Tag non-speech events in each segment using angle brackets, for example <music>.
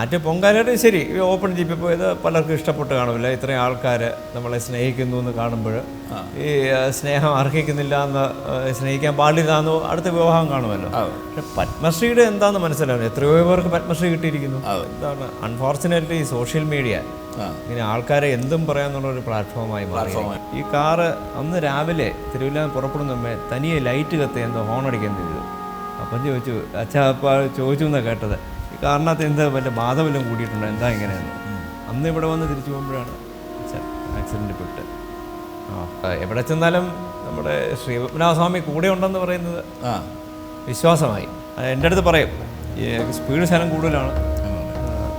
ആറ്റ് പൊങ്കാലയുടെ ശരി ഓപ്പൺ ജിപ്പിൽ പോയത് പലർക്കും ഇഷ്ടപ്പെട്ട് കാണില്ല ഇത്രയും ആൾക്കാർ നമ്മളെ സ്നേഹിക്കുന്നു എന്ന് കാണുമ്പോൾ ഈ സ്നേഹം അർഹിക്കുന്നില്ല എന്ന് സ്നേഹിക്കാൻ പാടില്ല എന്ന് അടുത്ത വിവാഹം കാണുമല്ലോ. പക്ഷെ പത്മശ്രീയുടെ എന്താണെന്ന് മനസ്സിലാവില്ല എത്രയോ പേർക്ക് പത്മശ്രീ കിട്ടിയിരിക്കുന്നു. എന്താണ് അൺഫോർച്ചുനേറ്റ്ലി സോഷ്യൽ മീഡിയ ഇങ്ങനെ ആൾക്കാരെ എന്തും പറയാന്നുള്ള ഒരു പ്ലാറ്റ്ഫോമായി മാറി ഈ കാറ് അന്ന് രാവിലെ തിരുവല്ല പുറപ്പെടുന്ന മുമ്പേ തനിയെ ലൈറ്റ് കത്തി എന്തോ ഹോൺ അടിക്കാൻ ചെയ്തു. അപ്പം ചോദിച്ചു അച്ഛാ അപ്പ ചോദിച്ചു എന്നാണ് കേട്ടത്? കാറിനകത്ത് എന്താ വല്ല ബാധവല്ലം കൂടിയിട്ടുണ്ട്? എന്താ ഇങ്ങനെയാണ് അന്ന് ഇവിടെ വന്ന് തിരിച്ചു പോകുമ്പോഴാണ് അച്ഛൻ ആക്സിഡന്റ് പെട്ട്. ആ എവിടെ ചെന്നാലും നമ്മുടെ ശ്രീ ശ്രീപത്മനാഭസ്വാമി കൂടെ ഉണ്ടെന്ന് പറയുന്നത് ആ. വിശ്വാസമായി. അത് എന്റെ അടുത്ത് പറയും സ്പീഡ് ശനം കൂടുതലാണ്.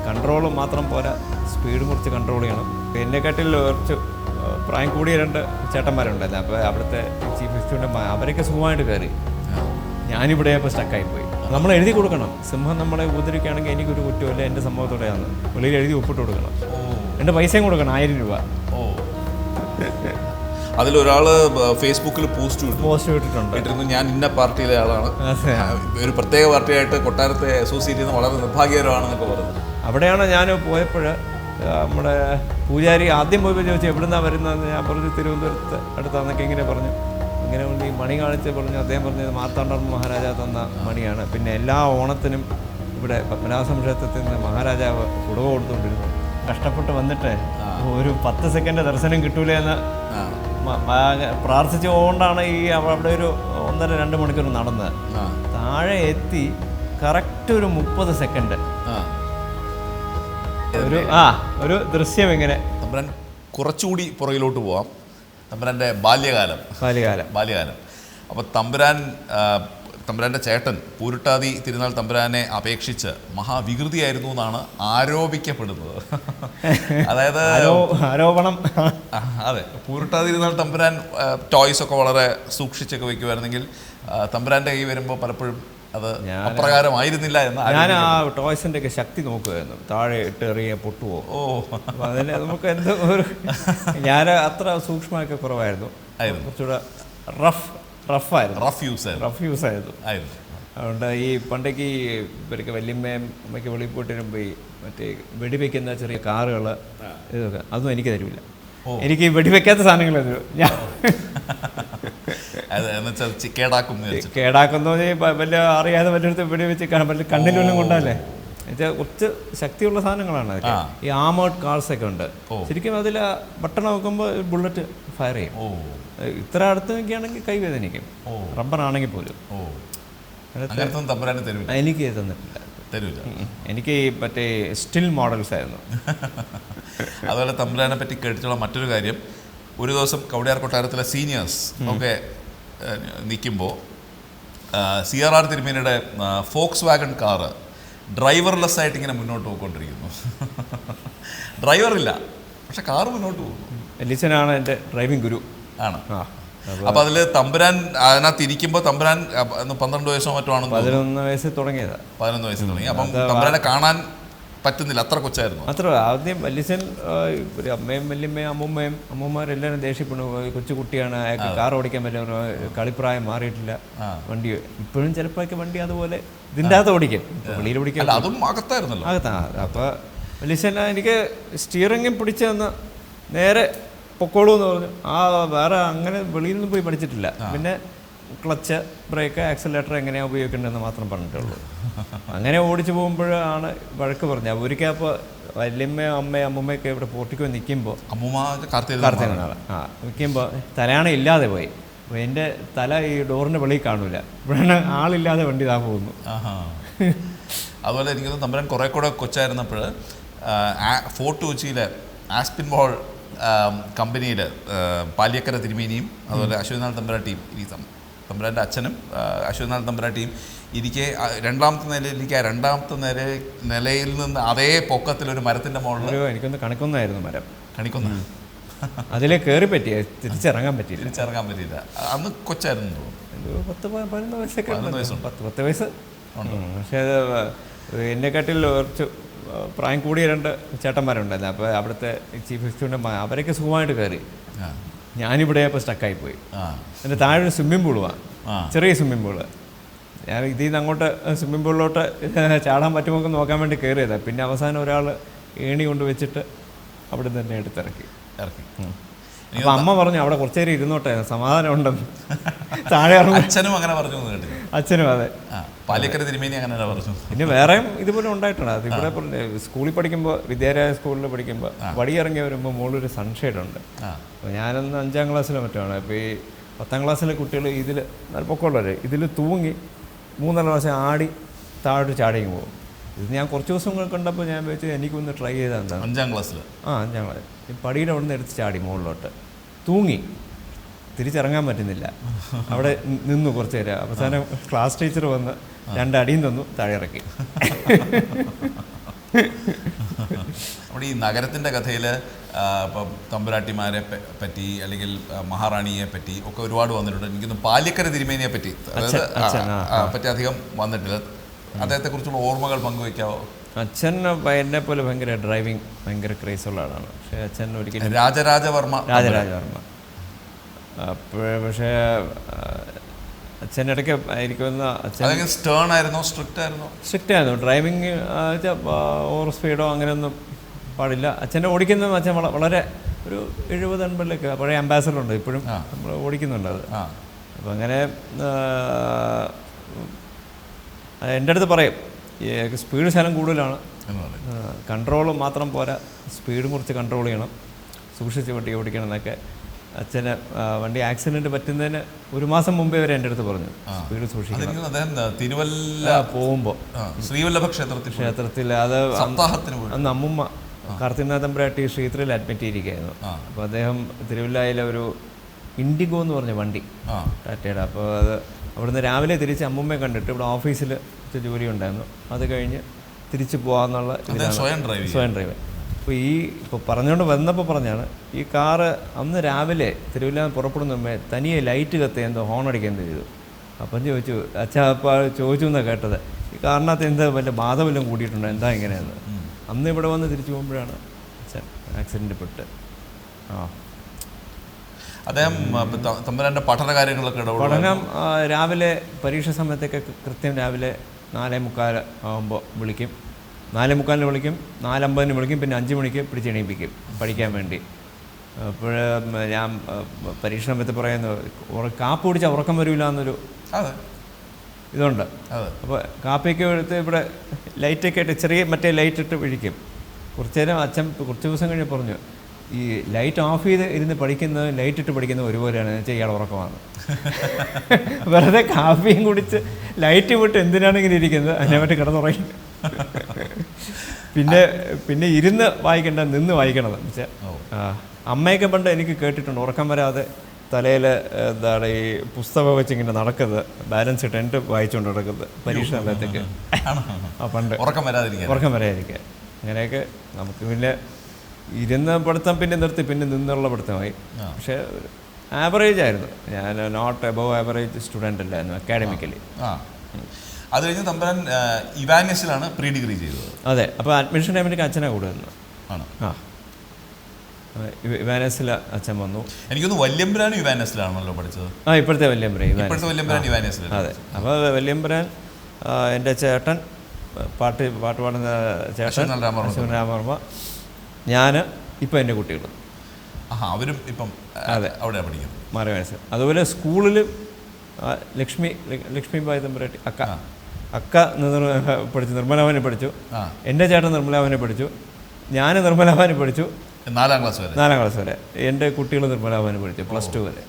കൺട്രോൾ മാത്രം പോരാ. സ്പീഡ് കുറച്ച് കൺട്രോൾ ചെയ്യണം. എന്നെക്കാട്ടിൽ കുറച്ച് പ്രായം കൂടിയ രണ്ട് ചേട്ടന്മാരുണ്ടല്ലോ. അപ്പോൾ അവിടുത്തെ ചീഫ് എക്സിക്യൂട്ടീവ് അവരൊക്കെ സുഖമായിട്ട് കയറി. ഞാനിവിടെ ഇപ്പോൾ സ്റ്റക്കായി പോയി നമ്മൾ എഴുതി കൊടുക്കണം. സിംഹം നമ്മളെ ഉപദ്രവിക്കുകയാണെങ്കിൽ എനിക്കൊരു കുറ്റമില്ല എന്റെ സംഭവത്തോടെയാണ് വെളിയിൽ എഴുതി ഒപ്പിട്ട് കൊടുക്കണം. എന്റെ പൈസയും കൊടുക്കണം ആയിരം രൂപ. ഓ. അതിലൊരാൾ ഫേസ്ബുക്കിൽ പോസ്റ്റ് പോസ്റ്റ് ഇട്ടിട്ടുണ്ട്. ഞാൻ ഇന്ന പാർട്ടിയിലെ ആളാണ്. ഒരു പ്രത്യേക പാർട്ടിയായിട്ട് കൊട്ടാരത്തെ അസോസിയേറ്റ് ചെയ്യുന്ന വളരെ നിർഭാഗ്യകരമാണെന്നൊക്കെ പറഞ്ഞു. അവിടെയാണ് ഞാൻ പോയപ്പോൾ നമ്മുടെ പൂജാരി ആദ്യം പോയപ്പോൾ ചോദിച്ചു എവിടുന്നാണ് വരുന്നതെന്ന്? ഞാൻ പറഞ്ഞു തിരുവനന്തപുരത്ത് അടുത്താന്നൊക്കെ ഇങ്ങനെ പറഞ്ഞു. ഇങ്ങനെ കൊണ്ട് ഈ മണി കാണിച്ച് പറഞ്ഞു അദ്ദേഹം പറഞ്ഞത് മാർത്താണ്ഡവർമ്മ മഹാരാജാ തന്ന മണിയാണ്. പിന്നെ എല്ലാ ഓണത്തിനും ഇവിടെ പത്മനാഭ ക്ഷേത്രത്തിൽ നിന്ന് മഹാരാജാവ് കുടവ കൊടുത്തുകൊണ്ടിരുന്നു. കഷ്ടപ്പെട്ട് വന്നിട്ട് ഒരു പത്ത് സെക്കൻഡ് ദർശനം കിട്ടൂല എന്ന് പ്രാർത്ഥിച്ചുകൊണ്ടാണ് ഈ അവിടെ ഒരു ഒന്നര രണ്ട് മണിക്കൂർ നടന്നത് താഴെ എത്തി കറക്റ്റ് ഒരു മുപ്പത് സെക്കൻഡ്. ആ. ഒരു ആ ഒരു ദൃശ്യം ഇങ്ങനെ. കുറച്ചുകൂടി പുറകിലോട്ട് പോവാം. തമ്പുരാന്റെ ബാല്യകാലം. ബാല്യകാലം. ബാല്യകാലം. അപ്പോൾ തമ്പുരാൻ തമ്പുരാന്റെ ചേട്ടൻ പൂരുട്ടാതി തിരുനാൾ തമ്പുരാനെ അപേക്ഷിച്ച് മഹാവികൃതിയായിരുന്നു എന്നാണ് ആരോപിക്കപ്പെടുന്നത്. <laughs> അതായത് ആരോ ആരോപണം. അതെ. പൂരുട്ടാതി തിരുനാൾ തമ്പുരാൻ ടോയ്സ് ഒക്കെ വളരെ സൂക്ഷിച്ചൊക്കെ വെക്കുമായിരുന്നെങ്കിൽ ആ, തമ്പുരാന്റെ കൈ വരുമ്പോൾ പലപ്പോഴും അത് അപ്രകാരമായിരുന്നില്ല എന്ന് ഞാൻ ആ ടോയ്സിന്റെ ഒക്കെ ശക്തി നോക്കുമായിരുന്നു താഴെ ഇട്ട് എറിയ പൊട്ടുവോ? ഓ. അതിന് നമുക്ക് എന്തോ ഒരു ഞാൻ അത്ര സൂക്ഷ്മമൊക്കെ കുറവായിരുന്നു. കുറച്ചുകൂടെ റഫ് റഫായിരുന്നു റഫ് യൂസ് ആയിരുന്നു. റഫ് യൂസ് ആയിരുന്നു. ആയിരുന്നു. അതുകൊണ്ട് ഈ പണ്ടേക്ക് ഈ ഇവർക്ക് വല്യമ്മയും അമ്മയ്ക്ക് വെളിയിൽ പോയിട്ട് വരുമ്പോൾ ഈ മറ്റേ വെടിവെക്കുന്ന ചെറിയ കാറുകൾ ഇതൊക്കെ. അതൊന്നും എനിക്ക് തരില്ല എനിക്ക് വെടിവെക്കാത്ത സാധനങ്ങൾ തരൂ ഞാൻ കേടാക്കും കേടാക്കുന്നു വലിയ അറിയാതെ വല്ലടത്ത് വെടിവെച്ച് പറ്റില്ല. കണ്ണിലൊന്നും കൊണ്ടല്ലേ? കുറച്ച് ശക്തിയുള്ള സാധനങ്ങളാണ് ഈ ആമേർഡ് കാർസ് ഒക്കെ ഉണ്ട്. ശരിക്കും അതിൽ ബട്ടൺ നോക്കുമ്പോൾ ബുള്ളറ്റ് ഫയർ ചെയ്യും. ഇത്ര അടുത്ത് നിൽക്കുകയാണെങ്കിൽ കൈവേദനിക്കും. റബ്ബർ ആണെങ്കിൽ പോലും. എനിക്ക് തന്നിട്ടില്ല. തരൂല. എനിക്ക് മറ്റേ സ്റ്റിൽ മോഡൽസ് ആയിരുന്നു. <laughs> അതുപോലെ തമ്പുരാനെ പറ്റി കേട്ടിട്ടുള്ള മറ്റൊരു കാര്യം ഒരു ദിവസം കവടിയാർ കൊട്ടാരത്തിലെ സീനിയേഴ്സ് ഒക്കെ നിൽക്കുമ്പോൾ സി ആർ ആർ തിരുമേനിയുടെ ഫോക്സ് വാഗൺ കാറ് ഡ്രൈവർലെസ് ആയിട്ട് ഇങ്ങനെ മുന്നോട്ട് പോയിക്കൊണ്ടിരിക്കുന്നു. ഡ്രൈവറില്ല പക്ഷെ കാറ് മുന്നോട്ട് പോകുന്നു. എലിസനാണ് എന്റെ ഡ്രൈവിംഗ് ഗുരു. ആണ്. ആ. അപ്പൊ അതിൽ തമ്പുരാൻ അതിനകത്ത് ഇരിക്കുമ്പോൾ തമ്പുരാൻ പന്ത്രണ്ട് വയസ്സോ മറ്റോ ആണ്. പതിനൊന്ന് വയസ്സിൽ തുടങ്ങിയതാ. പതിനൊന്ന് വയസ്സിൽ തുടങ്ങി. അപ്പം തമ്പുരാനെ കാണാൻ പറ്റുന്നില്ല. അത്ര കൊച്ചായിരുന്നു. അത്ര ആദ്യം വല്യച്ഛൻ ഒരു അമ്മയും വല്യമ്മയും അമ്മൂമ്മയും അമ്മൂമ്മമാരെല്ലാവരും ദേഷ്യപ്പെടുന്നു കൊച്ചു കുട്ടിയാണ്. അയാൾക്ക് കാർ ഓടിക്കാൻ പറ്റും കളിപ്രായം മാറിയിട്ടില്ല. വണ്ടി ഇപ്പോഴും ചിലപ്പോഴൊക്കെ വണ്ടി അതുപോലെ ഇതിന്റെ അകത്ത് ഓടിക്കും വെളിയിൽ ഓടിക്കാൻ അതും അകത്തായിരുന്നല്ലോ. അകത്താ. അപ്പോൾ വല്യച്ഛൻ എനിക്ക് സ്റ്റിയറിംഗും പിടിച്ചു നേരെ പൊക്കോളൂ എന്ന് പറഞ്ഞു. ആ വേറെ അങ്ങനെ വെളിയിൽ നിന്ന് പോയി പഠിച്ചിട്ടില്ല. പിന്നെ ക്ലച്ച് ബ്രേക്ക് ആക്സിലേറ്റർ എങ്ങനെയാണ് ഉപയോഗിക്കേണ്ടതെന്ന് മാത്രം പറഞ്ഞിട്ടുള്ളൂ. അങ്ങനെ ഓടിച്ചു പോകുമ്പോഴാണ് വഴക്ക് പറഞ്ഞത്. ഒരിക്കൽ അപ്പോൾ വല്യമ്മ അമ്മ അമ്മമ്മയൊക്കെ ഇവിടെ പോർട്ടിക്കോ നിൽക്കുമ്പോൾ അമ്മൂമ്മ കാർത്തിക കാർത്തിക നാളെ. ആ നിൽക്കുമ്പോൾ തലയാണ ഇല്ലാതെ പോയി. അപ്പോൾ എന്റെ തല ഈ ഡോറിന്റെ വെളിയിൽ കാണൂല. ഇവിടെയാണ് ആളില്ലാതെ വണ്ടി താ പോകുന്നു. അതുപോലെ എനിക്ക് തമ്പുരാൻ കുറെ കൂടെ കൊച്ചായിരുന്നപ്പോൾ ഫോർട്ട് കൊച്ചിയിലെ ആസ്പിൻ ബോൾ കമ്പനിയിൽ പാലിയക്കര തിരുമേനിയും അതുപോലെ അശ്വനാഥ് തമ്പുരാട്ടിയും ടീം തം- തമ്പുരാന്റെ അച്ഛനും ആ, അശ്വനാഥ് ടീം ഇരിക്കെ രണ്ടാമത്തെ നിലയിൽ എനിക്ക് ആ രണ്ടാമത്തെ നില നിലയിൽ നിന്ന് അതേ പൊക്കത്തിൽ ഒരു മരത്തിന്റെ മുകളിൽ എനിക്കൊന്ന് കണക്കൊന്നായിരുന്നു മരം. കണിക്കൊന്ന. അതിലെ കയറി പറ്റിയ തിരിച്ചിറങ്ങാൻ പറ്റിയില്ല. തിരിച്ചിറങ്ങാൻ പറ്റിയില്ല. അന്ന് കൊച്ചായിരുന്നു തോന്നുന്നു. പത്ത് പതിനൊന്ന് വയസ്സൊക്കെ ഉണ്ട്. പത്ത് വയസ്സ്. ഉം. പക്ഷേ എന്നെക്കാട്ടിൽ കുറച്ച് പ്രായം കൂടിയ രണ്ട് ചേട്ടന്മാരുണ്ടായിരുന്നു. അപ്പോൾ അവിടുത്തെ ചീഫ് എക്സിക്യൂട്ടീവ് അവരൊക്കെ സുഖമായിട്ട് കയറി. ഞാനിവിടെ ഇപ്പോൾ സ്റ്റക്കായി പോയി. ആ. എന്റെ താഴെ ഒരു സ്വിമ്മിംഗ് പൂളുവാണ് ചെറിയ സ്വിമ്മിംഗ് പൂൾ ഞാൻ ഇതിൽ നിന്ന് അങ്ങോട്ട് സ്വിമ്മിംഗ് പൂളിലോട്ട് ചാടാൻ പറ്റുമോ നോക്കാൻ വേണ്ടി കയറിയതാണ് പിന്നെ അവസാനം ഒരാൾ ഏണി കൊണ്ട് വെച്ചിട്ട് അവിടെ നിന്ന് തന്നെ എടുത്തിറക്കി. ഇറക്കി. അപ്പോൾ അമ്മ പറഞ്ഞു അവിടെ കുറച്ചു നേരം ഇരുന്നോട്ടെ സമാധാനം ഉണ്ടെന്ന്. താഴെ അച്ഛനും അങ്ങനെ പറഞ്ഞു അച്ഛനും അതെ. പാലക്കര തിരുമേനി അങ്ങനെ പറഞ്ഞു. പിന്നെ വേറെയും ഇതുപോലെ ഉണ്ടായിട്ടുണ്ട്. അതിവിടെ ഇവിടെ സ്കൂളിൽ പഠിക്കുമ്പോൾ വിദ്യാലയ സ്കൂളിൽ പഠിക്കുമ്പോൾ വടിയിറങ്ങി ഇറങ്ങി വരുമ്പോൾ മുകളിലൊരു സൺഷെയ്ഡ് ഉണ്ട്. ഞാനന്ന് അഞ്ചാം ക്ലാസ്സിലോ മറ്റാണ് അപ്പോൾ ഈ പത്താം ക്ലാസ്സിലെ കുട്ടികൾ ഇതിൽ പൊക്കമുള്ളവർ ഇതിൽ തൂങ്ങി മൂന്നാൽ പ്രാവശ്യം ആടി താഴോട്ട് ചാടിയും പോകും. ഇത് ഞാൻ കുറച്ച് ദിവസം കണ്ടപ്പോൾ ഞാൻ വെച്ച് എനിക്കൊന്ന് ട്രൈ ചെയ്താൽ എന്താണ് അഞ്ചാം ക്ലാസ്സിൽ ആ അഞ്ചാം ക്ലാസ് പടിയുടെ അവിടെ നിന്ന് എടുത്ത് ചാടി മുകളിലോട്ട്. തൂങ്ങി. തിരിച്ചിറങ്ങാൻ പറ്റുന്നില്ല. അവിടെ നിന്നു കുറച്ച് നേരം അവസാനം ക്ലാസ് ടീച്ചർ വന്ന് രണ്ടടിയും തന്നു താഴെ ഇറക്കി നമ്മുടെ ഈ നഗരത്തിന്റെ കഥയിൽ ഇപ്പം തമ്പുരാട്ടിമാരെ പറ്റി അല്ലെങ്കിൽ മഹാറാണിയെ പറ്റി ഒക്കെ ഒരുപാട് വന്നിട്ടുണ്ട്. എനിക്കൊന്ന് പാലിക്കര തിരുമേനിയെ പറ്റി അതായത് പറ്റി അധികം വന്നിട്ടില്ല. അദ്ദേഹത്തെക്കുറിച്ചുള്ള ഓർമ്മകൾ പങ്കുവയ്ക്കാവോ അച്ഛൻ എന്നെ പോലെ ഭയങ്കര ഡ്രൈവിംഗ് ഭയങ്കര ക്രേസ് ഉള്ള ആളാണ്. പക്ഷേ അച്ഛൻ ഒരിക്കലും രാജരാജവർമ്മ രാജരാജവർമ്മ. അപ്പോൾ പക്ഷേ ഇടയ്ക്ക് എനിക്കൊന്ന് അച്ഛൻ സ്റ്റേൺ ആയിരുന്നു? സ്ട്രിക്റ്റ് ആയിരുന്നു? സ്ട്രിക്റ്റ് ആയിരുന്നു. ഡ്രൈവിങ് ഓവർ സ്പീഡോ അങ്ങനെയൊന്നും പാടില്ല. അച്ഛന്റെ ഓടിക്കുന്ന അച്ഛൻ വളരെ ഒരു എഴുപത് എൺപതിലൊക്കെ പഴയ അംബാസഡർ ഉണ്ട്. ഇപ്പോഴും നമ്മൾ ഓടിക്കുന്നുണ്ട് അത്. അപ്പം അങ്ങനെ എന്റെ അടുത്ത് പറയും സ്പീഡ് ശലം കൂടുതലാണ്. കൺട്രോൾ മാത്രം പോരാ. സ്പീഡ് കുറച്ച് കൺട്രോൾ ചെയ്യണം. സൂക്ഷിച്ച് വണ്ടി ഓടിക്കണം എന്നൊക്കെ അച്ഛന് വണ്ടി ആക്സിഡന്റ് പറ്റുന്നതിന് ഒരു മാസം മുമ്പേ വരെ എന്റെ അടുത്ത് പറഞ്ഞു. സ്പീഡ് സൂക്ഷിക്കണം. അദ്ദേഹം തിരുവല്ല പോകുമ്പോൾ ശ്രീവല്ലഭ ക്ഷേത്രത്തിൽ ക്ഷേത്രത്തിൽ അത് അന്ന് അമ്മുമ്മ കാർത്തിനാഥമ്പ്രാട്ടി ക്ഷേത്രത്തിൽ അഡ്മിറ്റ് ചെയ്തിരിക്കുകയായിരുന്നു. അപ്പൊ അപ്പോൾ അദ്ദേഹം തിരുവല്ലയിലെ ഒരു ഇൻഡിഗോ എന്ന് പറഞ്ഞ വണ്ടി ടാറ്റയുടെ. അപ്പോൾ അത് അവിടുന്ന് രാവിലെ തിരിച്ച് അമ്മുമ്മയെ കണ്ടിട്ട് ഇവിടെ ഓഫീസിൽ ജോലി ഉണ്ടായിരുന്നു. അത് കഴിഞ്ഞ് തിരിച്ച് പോകാമെന്നുള്ള സ്വയം ഡ്രൈവ് സ്വയം ഡ്രൈവ് അപ്പോൾ ഈ ഇപ്പോൾ പറഞ്ഞുകൊണ്ട് വന്നപ്പോൾ പറഞ്ഞാണ് ഈ കാറ് അന്ന് രാവിലെ തിരുവല്ല പുറപ്പെടുന്ന മുമ്പേ തനിയെ ലൈറ്റ് കത്തി എന്തോ ഹോൺ അടിക്കുകയെന്തോ ചെയ്തു? അപ്പം ചോദിച്ചു അച്ഛാ അപ്പോൾ ചോദിച്ചു എന്നാണ് കേട്ടത്. ഈ കാറിനകത്ത് എന്താ വല്ല ബാധ വല്ലതും കൂടിയിട്ടുണ്ടോ? എന്താ ഇങ്ങനെയെന്ന്? അന്ന് ഇവിടെ വന്ന് തിരിച്ചു പോകുമ്പോഴാണ് അച്ഛൻ ആക്സിഡന്റ് പെട്ട് ആ അദ്ദേഹം പഠന കാര്യങ്ങളൊക്കെ പഠനം രാവിലെ പരീക്ഷ സമയത്തൊക്കെ കൃത്യം രാവിലെ നാലേ മുക്കാൽ ആകുമ്പോൾ വിളിക്കും. നാലേ മുക്കാലിന് വിളിക്കും നാലമ്പതിന് വിളിക്കും പിന്നെ അഞ്ച് മണിക്ക് പിടിച്ചെണീപ്പിക്കും പഠിക്കാൻ വേണ്ടി. അപ്പോൾ ഞാൻ പരീക്ഷണം വെച്ച് പറയുന്നത് കാപ്പ് കുടിച്ചാൽ ഉറക്കം വരില്ല എന്നൊരു ഇതുണ്ട്. അപ്പോൾ കാപ്പിയൊക്കെ എടുത്ത് ഇവിടെ ലൈറ്റൊക്കെ ഇട്ട് ചെറിയ മറ്റേ ലൈറ്റ് ഇട്ട് വിഴിക്കും കുറച്ച് നേരം അച്ഛൻ കുറച്ച് ദിവസം കഴിഞ്ഞ് പറഞ്ഞു ഈ ലൈറ്റ് ഓഫ് ചെയ്ത് ഇരുന്ന് പഠിക്കുന്നത് ലൈറ്റ് ഇട്ട് പഠിക്കുന്നത് ഒരുപോലെയാണ് വെച്ചാൽ ഇയാൾ ഉറക്കമാണ്. <laughs> വെറുതെ കാപ്പിയും കുടിച്ച് ലൈറ്റ് വിട്ട് എന്തിനാണ് ഇങ്ങനെ ഇരിക്കുന്നത്? അതിനെ പറ്റി കിടന്നുറങ്ങി. പിന്നെ പിന്നെ ഇരുന്ന് വായിക്കേണ്ട നിന്ന് വായിക്കണത് വെച്ചാൽ. അമ്മയൊക്കെ പണ്ട് എനിക്ക് കേട്ടിട്ടുണ്ട് ഉറക്കം വരാതെ തലയിൽ എന്താണ് ഈ പുസ്തകം വെച്ച് ഇങ്ങനെ നടക്കുന്നത് ബാലൻസ് ഇട്ട് എന്റെ വായിച്ചുകൊണ്ട് നടക്കുന്നത് പരീക്ഷ സമയത്തേക്ക്. ആ പണ്ട്. ഉറക്കം വരാതിരിക്കുക ഉറക്കം വരാതിരിക്കുക അങ്ങനെയൊക്കെ നമുക്ക് പിന്നെ ഇരുന്ന പഠിത്തം പിന്നെ നിർത്തി പിന്നെ നിന്നുള്ള പഠിത്തമായി. പക്ഷേ ആവറേജ് ആയിരുന്നു. ഞാൻ നോട്ട് എബവ് ആവറേജ് സ്റ്റുഡന്റ് അല്ലായിരുന്നു അക്കാഡമിക്കലി അത് കഴിഞ്ഞ് തമ്പുരാൻ ഇവാനിയസിലാണ് പ്രീ ഡിഗ്രി ചെയ്തത്. അതെ. അപ്പോൾ അഡ്മിഷൻ ടൈമിലേക്ക് അച്ഛനെ കൂടുന്നു ആണ്. ആ. ഇവാനസിൽ അച്ഛൻ വന്നു. എനിക്കൊന്ന് വല്യമ്പുരാൻ യുവാനസിലാണല്ലോ പഠിച്ചത്. ആ ഇപ്പോഴത്തെ വല്യമ്പുരാൻ അതെ. അപ്പോൾ വല്യമ്പുരാൻ എന്റെ ചേട്ടൻ പാട്ട് പാട്ട് പാടുന്ന ചേട്ടൻ രാമവർമ്മ. ഞാൻ ഇപ്പം എന്റെ കുട്ടികൾ അവരും ഇപ്പം അതെ. അവിടെ പഠിക്കുന്നത് മാറി അതുപോലെ സ്കൂളിൽ ലക്ഷ്മി ലക്ഷ്മി ബായ് തമ്പുരാട്ടി അക്ക. അക്ക പഠിച്ചു നിർമ്മലാവനെ പഠിച്ചു. എന്റെ ചേട്ടൻ നിർമ്മലാവനെ പഠിച്ചു. ഞാൻ നിർമ്മലാവനെ പഠിച്ചു. നാലാം ക്ലാസ് വരെ. നാലാം ക്ലാസ് വരെ. എന്റെ കുട്ടികൾ നിർമ്മലാവനെ പഠിച്ചു പ്ലസ് ടു വരെ.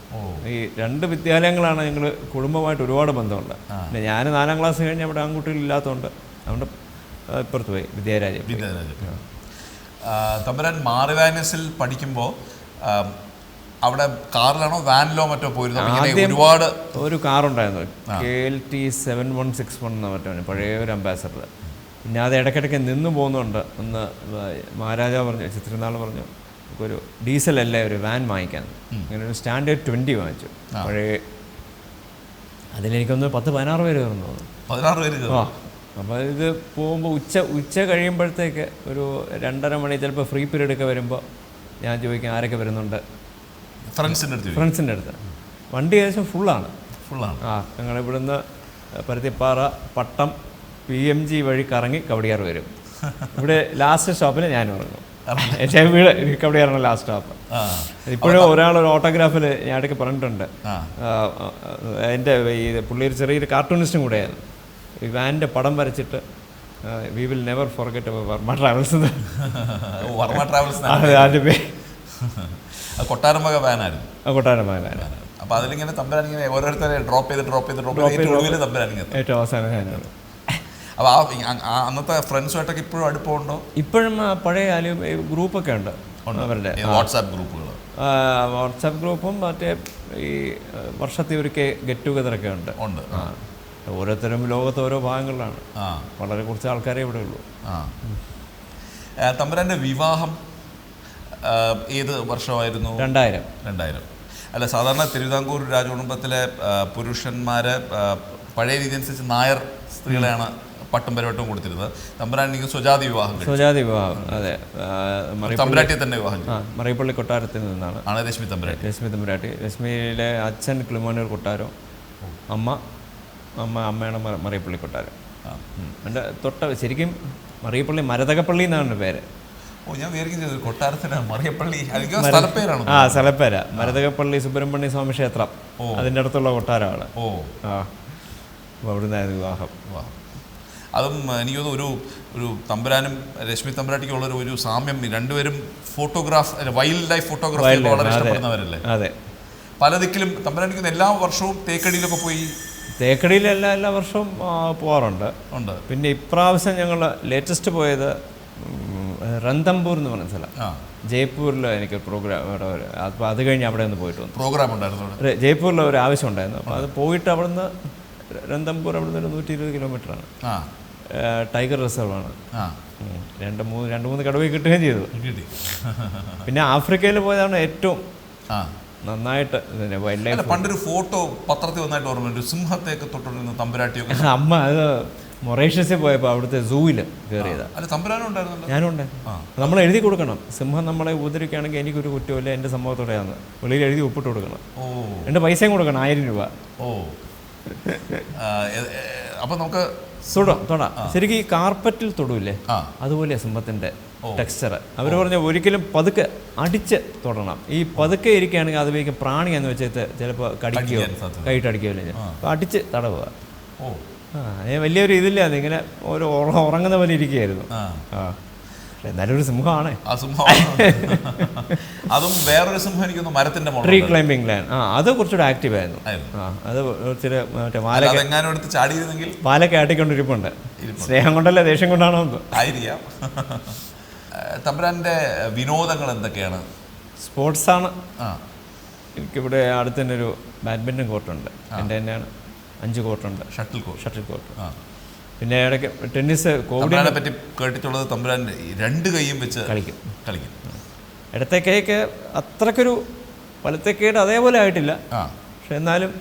ഈ രണ്ട് വിദ്യാലയങ്ങളാണ് ഞങ്ങൾ കുടുംബമായിട്ട് ഒരുപാട് ബന്ധമുണ്ട് പിന്നെ ഞാൻ നാലാം ക്ലാസ് കഴിഞ്ഞ് അവിടെ ആൺകുട്ടികളില്ലാത്തതുകൊണ്ട് അതുകൊണ്ട് ഇപ്പുറത്ത് പോയി വിദ്യാരാജ്യം പോയി. തമ്പുരാൻ മാറിവാനസിൽ പഠിക്കുമ്പോൾ അവിടെ കാറിലാണോ വാനിലോ മറ്റോ പോയിരുന്നു? ഇങ്ങനെ ഒരുപാട് ഒരു കാറുണ്ടായിരുന്നു K L T seven one six one എന്ന മറ്റോ പഴയ ഒരു അംബാസഡർ. പിന്നെ അത് ഇടയ്ക്കിടയ്ക്ക് നിന്ന് പോകുന്നുണ്ട്. ഒന്ന് മഹാരാജാവ് പറഞ്ഞു ചിത്രനാൾ പറഞ്ഞു ഒരു ഡീസൽ അല്ലേ ഒരു വാൻ വാങ്ങിക്കാൻ? അങ്ങനെ ഒരു സ്റ്റാൻഡേർഡ് ട്വന്റി വാങ്ങിച്ചു. പഴയ അതിലെനിക്കൊന്ന് പത്ത് പതിനാറ് പേര് കയറുന്നു. പതിനാറ് പേര് അപ്പോൾ ഇത് പോകുമ്പോൾ ഉച്ച ഉച്ച കഴിയുമ്പോഴത്തേക്ക് ഒരു രണ്ടര മണി ചിലപ്പോൾ ഫ്രീ പീരീഡ് ഒക്കെ വരുമ്പോൾ ഞാൻ ചോദിക്കും ആരൊക്കെ വരുന്നുണ്ട്. ഫ്രണ്ട്സിന്റെ അടുത്ത് ഫ്രണ്ട്സിന്റെ അടുത്ത്. വണ്ടി ഏകദേശം ഫുള്ളാണ് ഫുള്ളാണ് ആ ഞങ്ങൾ ഇവിടുന്ന് Paruthippara Pattom P M G വഴി കറങ്ങി കവടിയാർ വരും. ഇവിടെ ലാസ്റ്റ് സ്റ്റോപ്പിൽ ഞാൻ ഇറങ്ങും. വീട് കവടിയാറാണ് ലാസ്റ്റ് സ്റ്റോപ്പ് ഇപ്പോഴും ഒരാൾ ഒരു ഓട്ടോഗ്രാഫിൽ ഞാൻ ഇടയ്ക്ക് പറഞ്ഞിട്ടുണ്ട്. എന്റെ ഈ പുള്ളി ഒരു ചെറിയൊരു കാർട്ടൂണിസ്റ്റും കൂടെയായിരുന്നു. ഈ വാനിന്റെ പടം വരച്ചിട്ട് we will never forget Varma travels Varma travels അതിന്റെ പേര് കൊട്ടാരം വക വാനായിരുന്നു. കൊട്ടാരം വക വാന അപ്പൊ അതിലിങ്ങനെ തമ്പരാനിങ്ങനെ ഓരോരുത്തരെ ഡ്രോപ്പ് ചെയ്ത് ഡ്രോപ്പ് ചെയ്ത് ഡ്രോപ്പ് ചെയ്ത് ഏറ്റവും ഒടുവിൽ ഇങ്ങനെ ഏറ്റവും അവസാനം ഞാനാണ് അപ്പോൾ ആ അന്നത്തെ ഫ്രണ്ട്സുമായിട്ടൊക്കെ ഇപ്പോഴും അടുപ്പമുണ്ടോ ഇപ്പോഴും പഴയ ഗ്രൂപ്പൊക്കെ ഉണ്ട്. അവരുടെ വാട്സാപ്പ് ഗ്രൂപ്പുകൾ വാട്സാപ്പ് ഗ്രൂപ്പും മറ്റേ ഈ വർഷത്തിൽ ഒരിക്കൽ ഗെറ്റ് ടുഗദറൊക്കെ ഉണ്ട്. ഉണ്ട്. ആ. ഓരോരുത്തരും ലോകത്ത് ഓരോ ഭാഗങ്ങളിലാണ്. ആ. വളരെ കുറച്ച് ആൾക്കാരെ ഇവിടെ ഉള്ളൂ. തമ്പുരാന്റെ വിവാഹം ഏത് വർഷമായിരുന്നു? രണ്ടായിരം. രണ്ടായിരം. അല്ല സാധാരണ തിരുവിതാംകൂർ രാജകുടുംബത്തിലെ പുരുഷന്മാര് പഴയ രീതി അനുസരിച്ച് നായർ സ്ത്രീകളെയാണ് പട്ടും പരിവട്ടവും കൊടുത്തിരുന്നത്. തമ്പുരാൻ എനിക്ക് സ്വജാതി വിവാഹം സ്വജാതി വിവാഹം അതെ. തമ്പുരാട്ടി തന്നെ വിവാഹം മറിയപ്പള്ളി കൊട്ടാരത്തിൽ നിന്നാണ്. ആണ് രശ്മി തമ്പുരാട്ടി. രശ്മി തമ്പുരാട്ടി. രശ്മിയിലെ അച്ഛൻ ക്ലിമോനൂർ കൊട്ടാരം. അമ്മ അമ്മ അമ്മയാണ് മറിയപ്പള്ളി കൊട്ടാരം എന്റെ തൊട്ട ശരിക്കും മറിയപ്പള്ളി മരതകപ്പള്ളി എന്നാണ് പേര്. ഓ ഞാൻ മറിയപ്പള്ളി. സ്ഥലപ്പേരാണ്? ആ സ്ഥലപ്പേര. മരതകപ്പള്ളി സുബ്രഹ്മണ്യ സ്വാമി ക്ഷേത്രം. അതിന്റെ അടുത്തുള്ള കൊട്ടാരമാണ്. ഓ. ആ. അപ്പോൾ അവിടുന്നായിരുന്നു വിവാഹം. വാ. അതും എനിക്ക് തോന്നുന്നു ഒരു ഒരു തമ്പുരാനും രശ്മി തമ്പുരാട്ടിക്കുള്ള ഒരു സാമ്യം. രണ്ടുപേരും ഫോട്ടോഗ്രാഫ് വൈൽഡ് ലൈഫ് ഫോട്ടോഗ്രാഫി വളരെ ഇഷ്ടപ്പെടുന്നവരല്ലേ? അതെ. പല ദിക്കിലും തമ്പുരാനിക്കുന്ന എല്ലാ വർഷവും തേക്കടിയിലൊക്കെ പോയി തേക്കടിയിൽ എല്ലാ എല്ലാ വർഷവും പോകാറുണ്ട് ഉണ്ട്. പിന്നെ ഇപ്രാവശ്യം ഞങ്ങൾ ലേറ്റസ്റ്റ് പോയത് രന്തംപൂർ റന്തംപൂർ എന്ന് പറഞ്ഞ സ്ഥലം. ജയ്പൂരിൽ എനിക്ക് പ്രോഗ്രാം ഇവിടെ അപ്പോൾ അത് കഴിഞ്ഞ് അവിടെ നിന്ന് പോയിട്ട് വന്നു. പ്രോഗ്രാം ഉണ്ടായിരുന്നു അവിടെ. ജയ്പൂരിൽ ഒരു ആവശ്യം ഉണ്ടായിരുന്നു. അപ്പോൾ അത് പോയിട്ട് അവിടുന്ന് രന്തംപൂർ അവിടുന്ന് ഒരു നൂറ്റി ഇരുപത് കിലോമീറ്ററാണ് ടൈഗർ റിസർവാണ് ആ. രണ്ട് മൂന്ന് രണ്ട് മൂന്ന് കടവ് കിട്ടുകയും ചെയ്തു. പിന്നെ ആഫ്രിക്കയിൽ പോയതാണ് ഏറ്റവും നന്നായിട്ട് വൈൽഡ് ലൈഫ് പണ്ടൊരു ഫോട്ടോ പത്രത്തിൽ വന്നായിട്ട് ഓർമ്മ ഒരു സിംഹത്തെയൊക്കെ തൊട്ടിരുന്ന തമ്പുരാട്ടിയൊക്കെ. <laughs> അമ്മ അത് മൊറേഷ്യസിൽ പോയപ്പോൾ അവിടുത്തെ സൂവിൽ കയറിയതാണ് അല്ല തമ്പുരാനും ഉണ്ടായിരുന്നല്ലോ. ഞാനുണ്ട്. നമ്മൾ എഴുതി കൊടുക്കണം. സിംഹം നമ്മളെ ഉപദ്രവിക്കുകയാണെങ്കിൽ എനിക്കൊരു കുറ്റമില്ല എന്റെ സംഭവത്തോടെയാണ്. വെളിയിൽ എഴുതി ഒപ്പിട്ട് കൊടുക്കണം. ഓ. എന്റെ പൈസയും കൊടുക്കണം ആയിരം രൂപ. ഓ. അപ്പൊ നമുക്ക് തൊടാം തൊടാം. ശരിക്കും ഈ കാർപ്പറ്റിൽ തൊടൂല്ലേ? അതുപോലെ സിംഹത്തിന്റെ ടെക്സ്ചർ അവർ പറഞ്ഞ ഒരിക്കലും പതുക്കെ അടിച്ച് തൊടണം. ഈ പതുക്കെ ഇരിക്കുകയാണെങ്കിൽ അത് വേഗം പ്രാണി എന്ന് വെച്ചിട്ട് ചിലപ്പോൾ കടിക്കുകയോ കൈട്ടടിക്കുകയോ. കൈയിട്ട് അടിക്കുകയോ ഇല്ല. അപ്പോൾ അടിച്ച് തടവുക. ഓ. ആ വലിയൊരു ഇതില്ല. അതിങ്ങനെ ഒരു ഉറങ്ങുന്ന പോലെ ഇരിക്കുകയായിരുന്നു. ആ. ഒരു സിംഹമാണ്. ആ <laughs> അതും വേറൊരു സിംഹം മരത്തിന്റെ ട്രീ ക്ലൈംബിംഗ് ലൈൻ ആ അത് കുറച്ചുകൂടെ ആക്റ്റീവ് ആയിരുന്നു. ആ അത് ഇച്ചിരി മറ്റേ വാലക്കെങ്ങാനും എടുത്ത് ചാടിയിരുന്നെങ്കിൽ വാലൊക്കെ ആട്ടിക്കൊണ്ടിരിപ്പുണ്ട്. സ്നേഹം കൊണ്ടല്ല ദേഷ്യം കൊണ്ടാണോ ആയിരിക്കാം. ആ, തമ്പുരാന്റെ വിനോദങ്ങൾ എന്തൊക്കെയാണ്? സ്പോർട്സാണ്. ആ. എനിക്കിവിടെ അടുത്ത് തന്നെ ഒരു ബാഡ്മിന്റൺ കോർട്ടുണ്ട്. എന്റെ തന്നെയാണ് അഞ്ച് കോർട്ടുണ്ട്. Shuttle court. Shuttle court. ആ. പിന്നെ ഇടയ്ക്ക് ടെന്നീസ് തമ്പുരാനെ പറ്റി കേട്ടിട്ടുള്ളത് തമ്പുരാൻ രണ്ട് കൈയും വെച്ച് കളിക്കും. കളിക്കും. ഇടത്തെ കൈക്ക് അത്രക്കൊരു വലത്തെ കൈയുടെ അതേപോലെ ആയിട്ടില്ല. ആ. പക്ഷെ എന്നാലും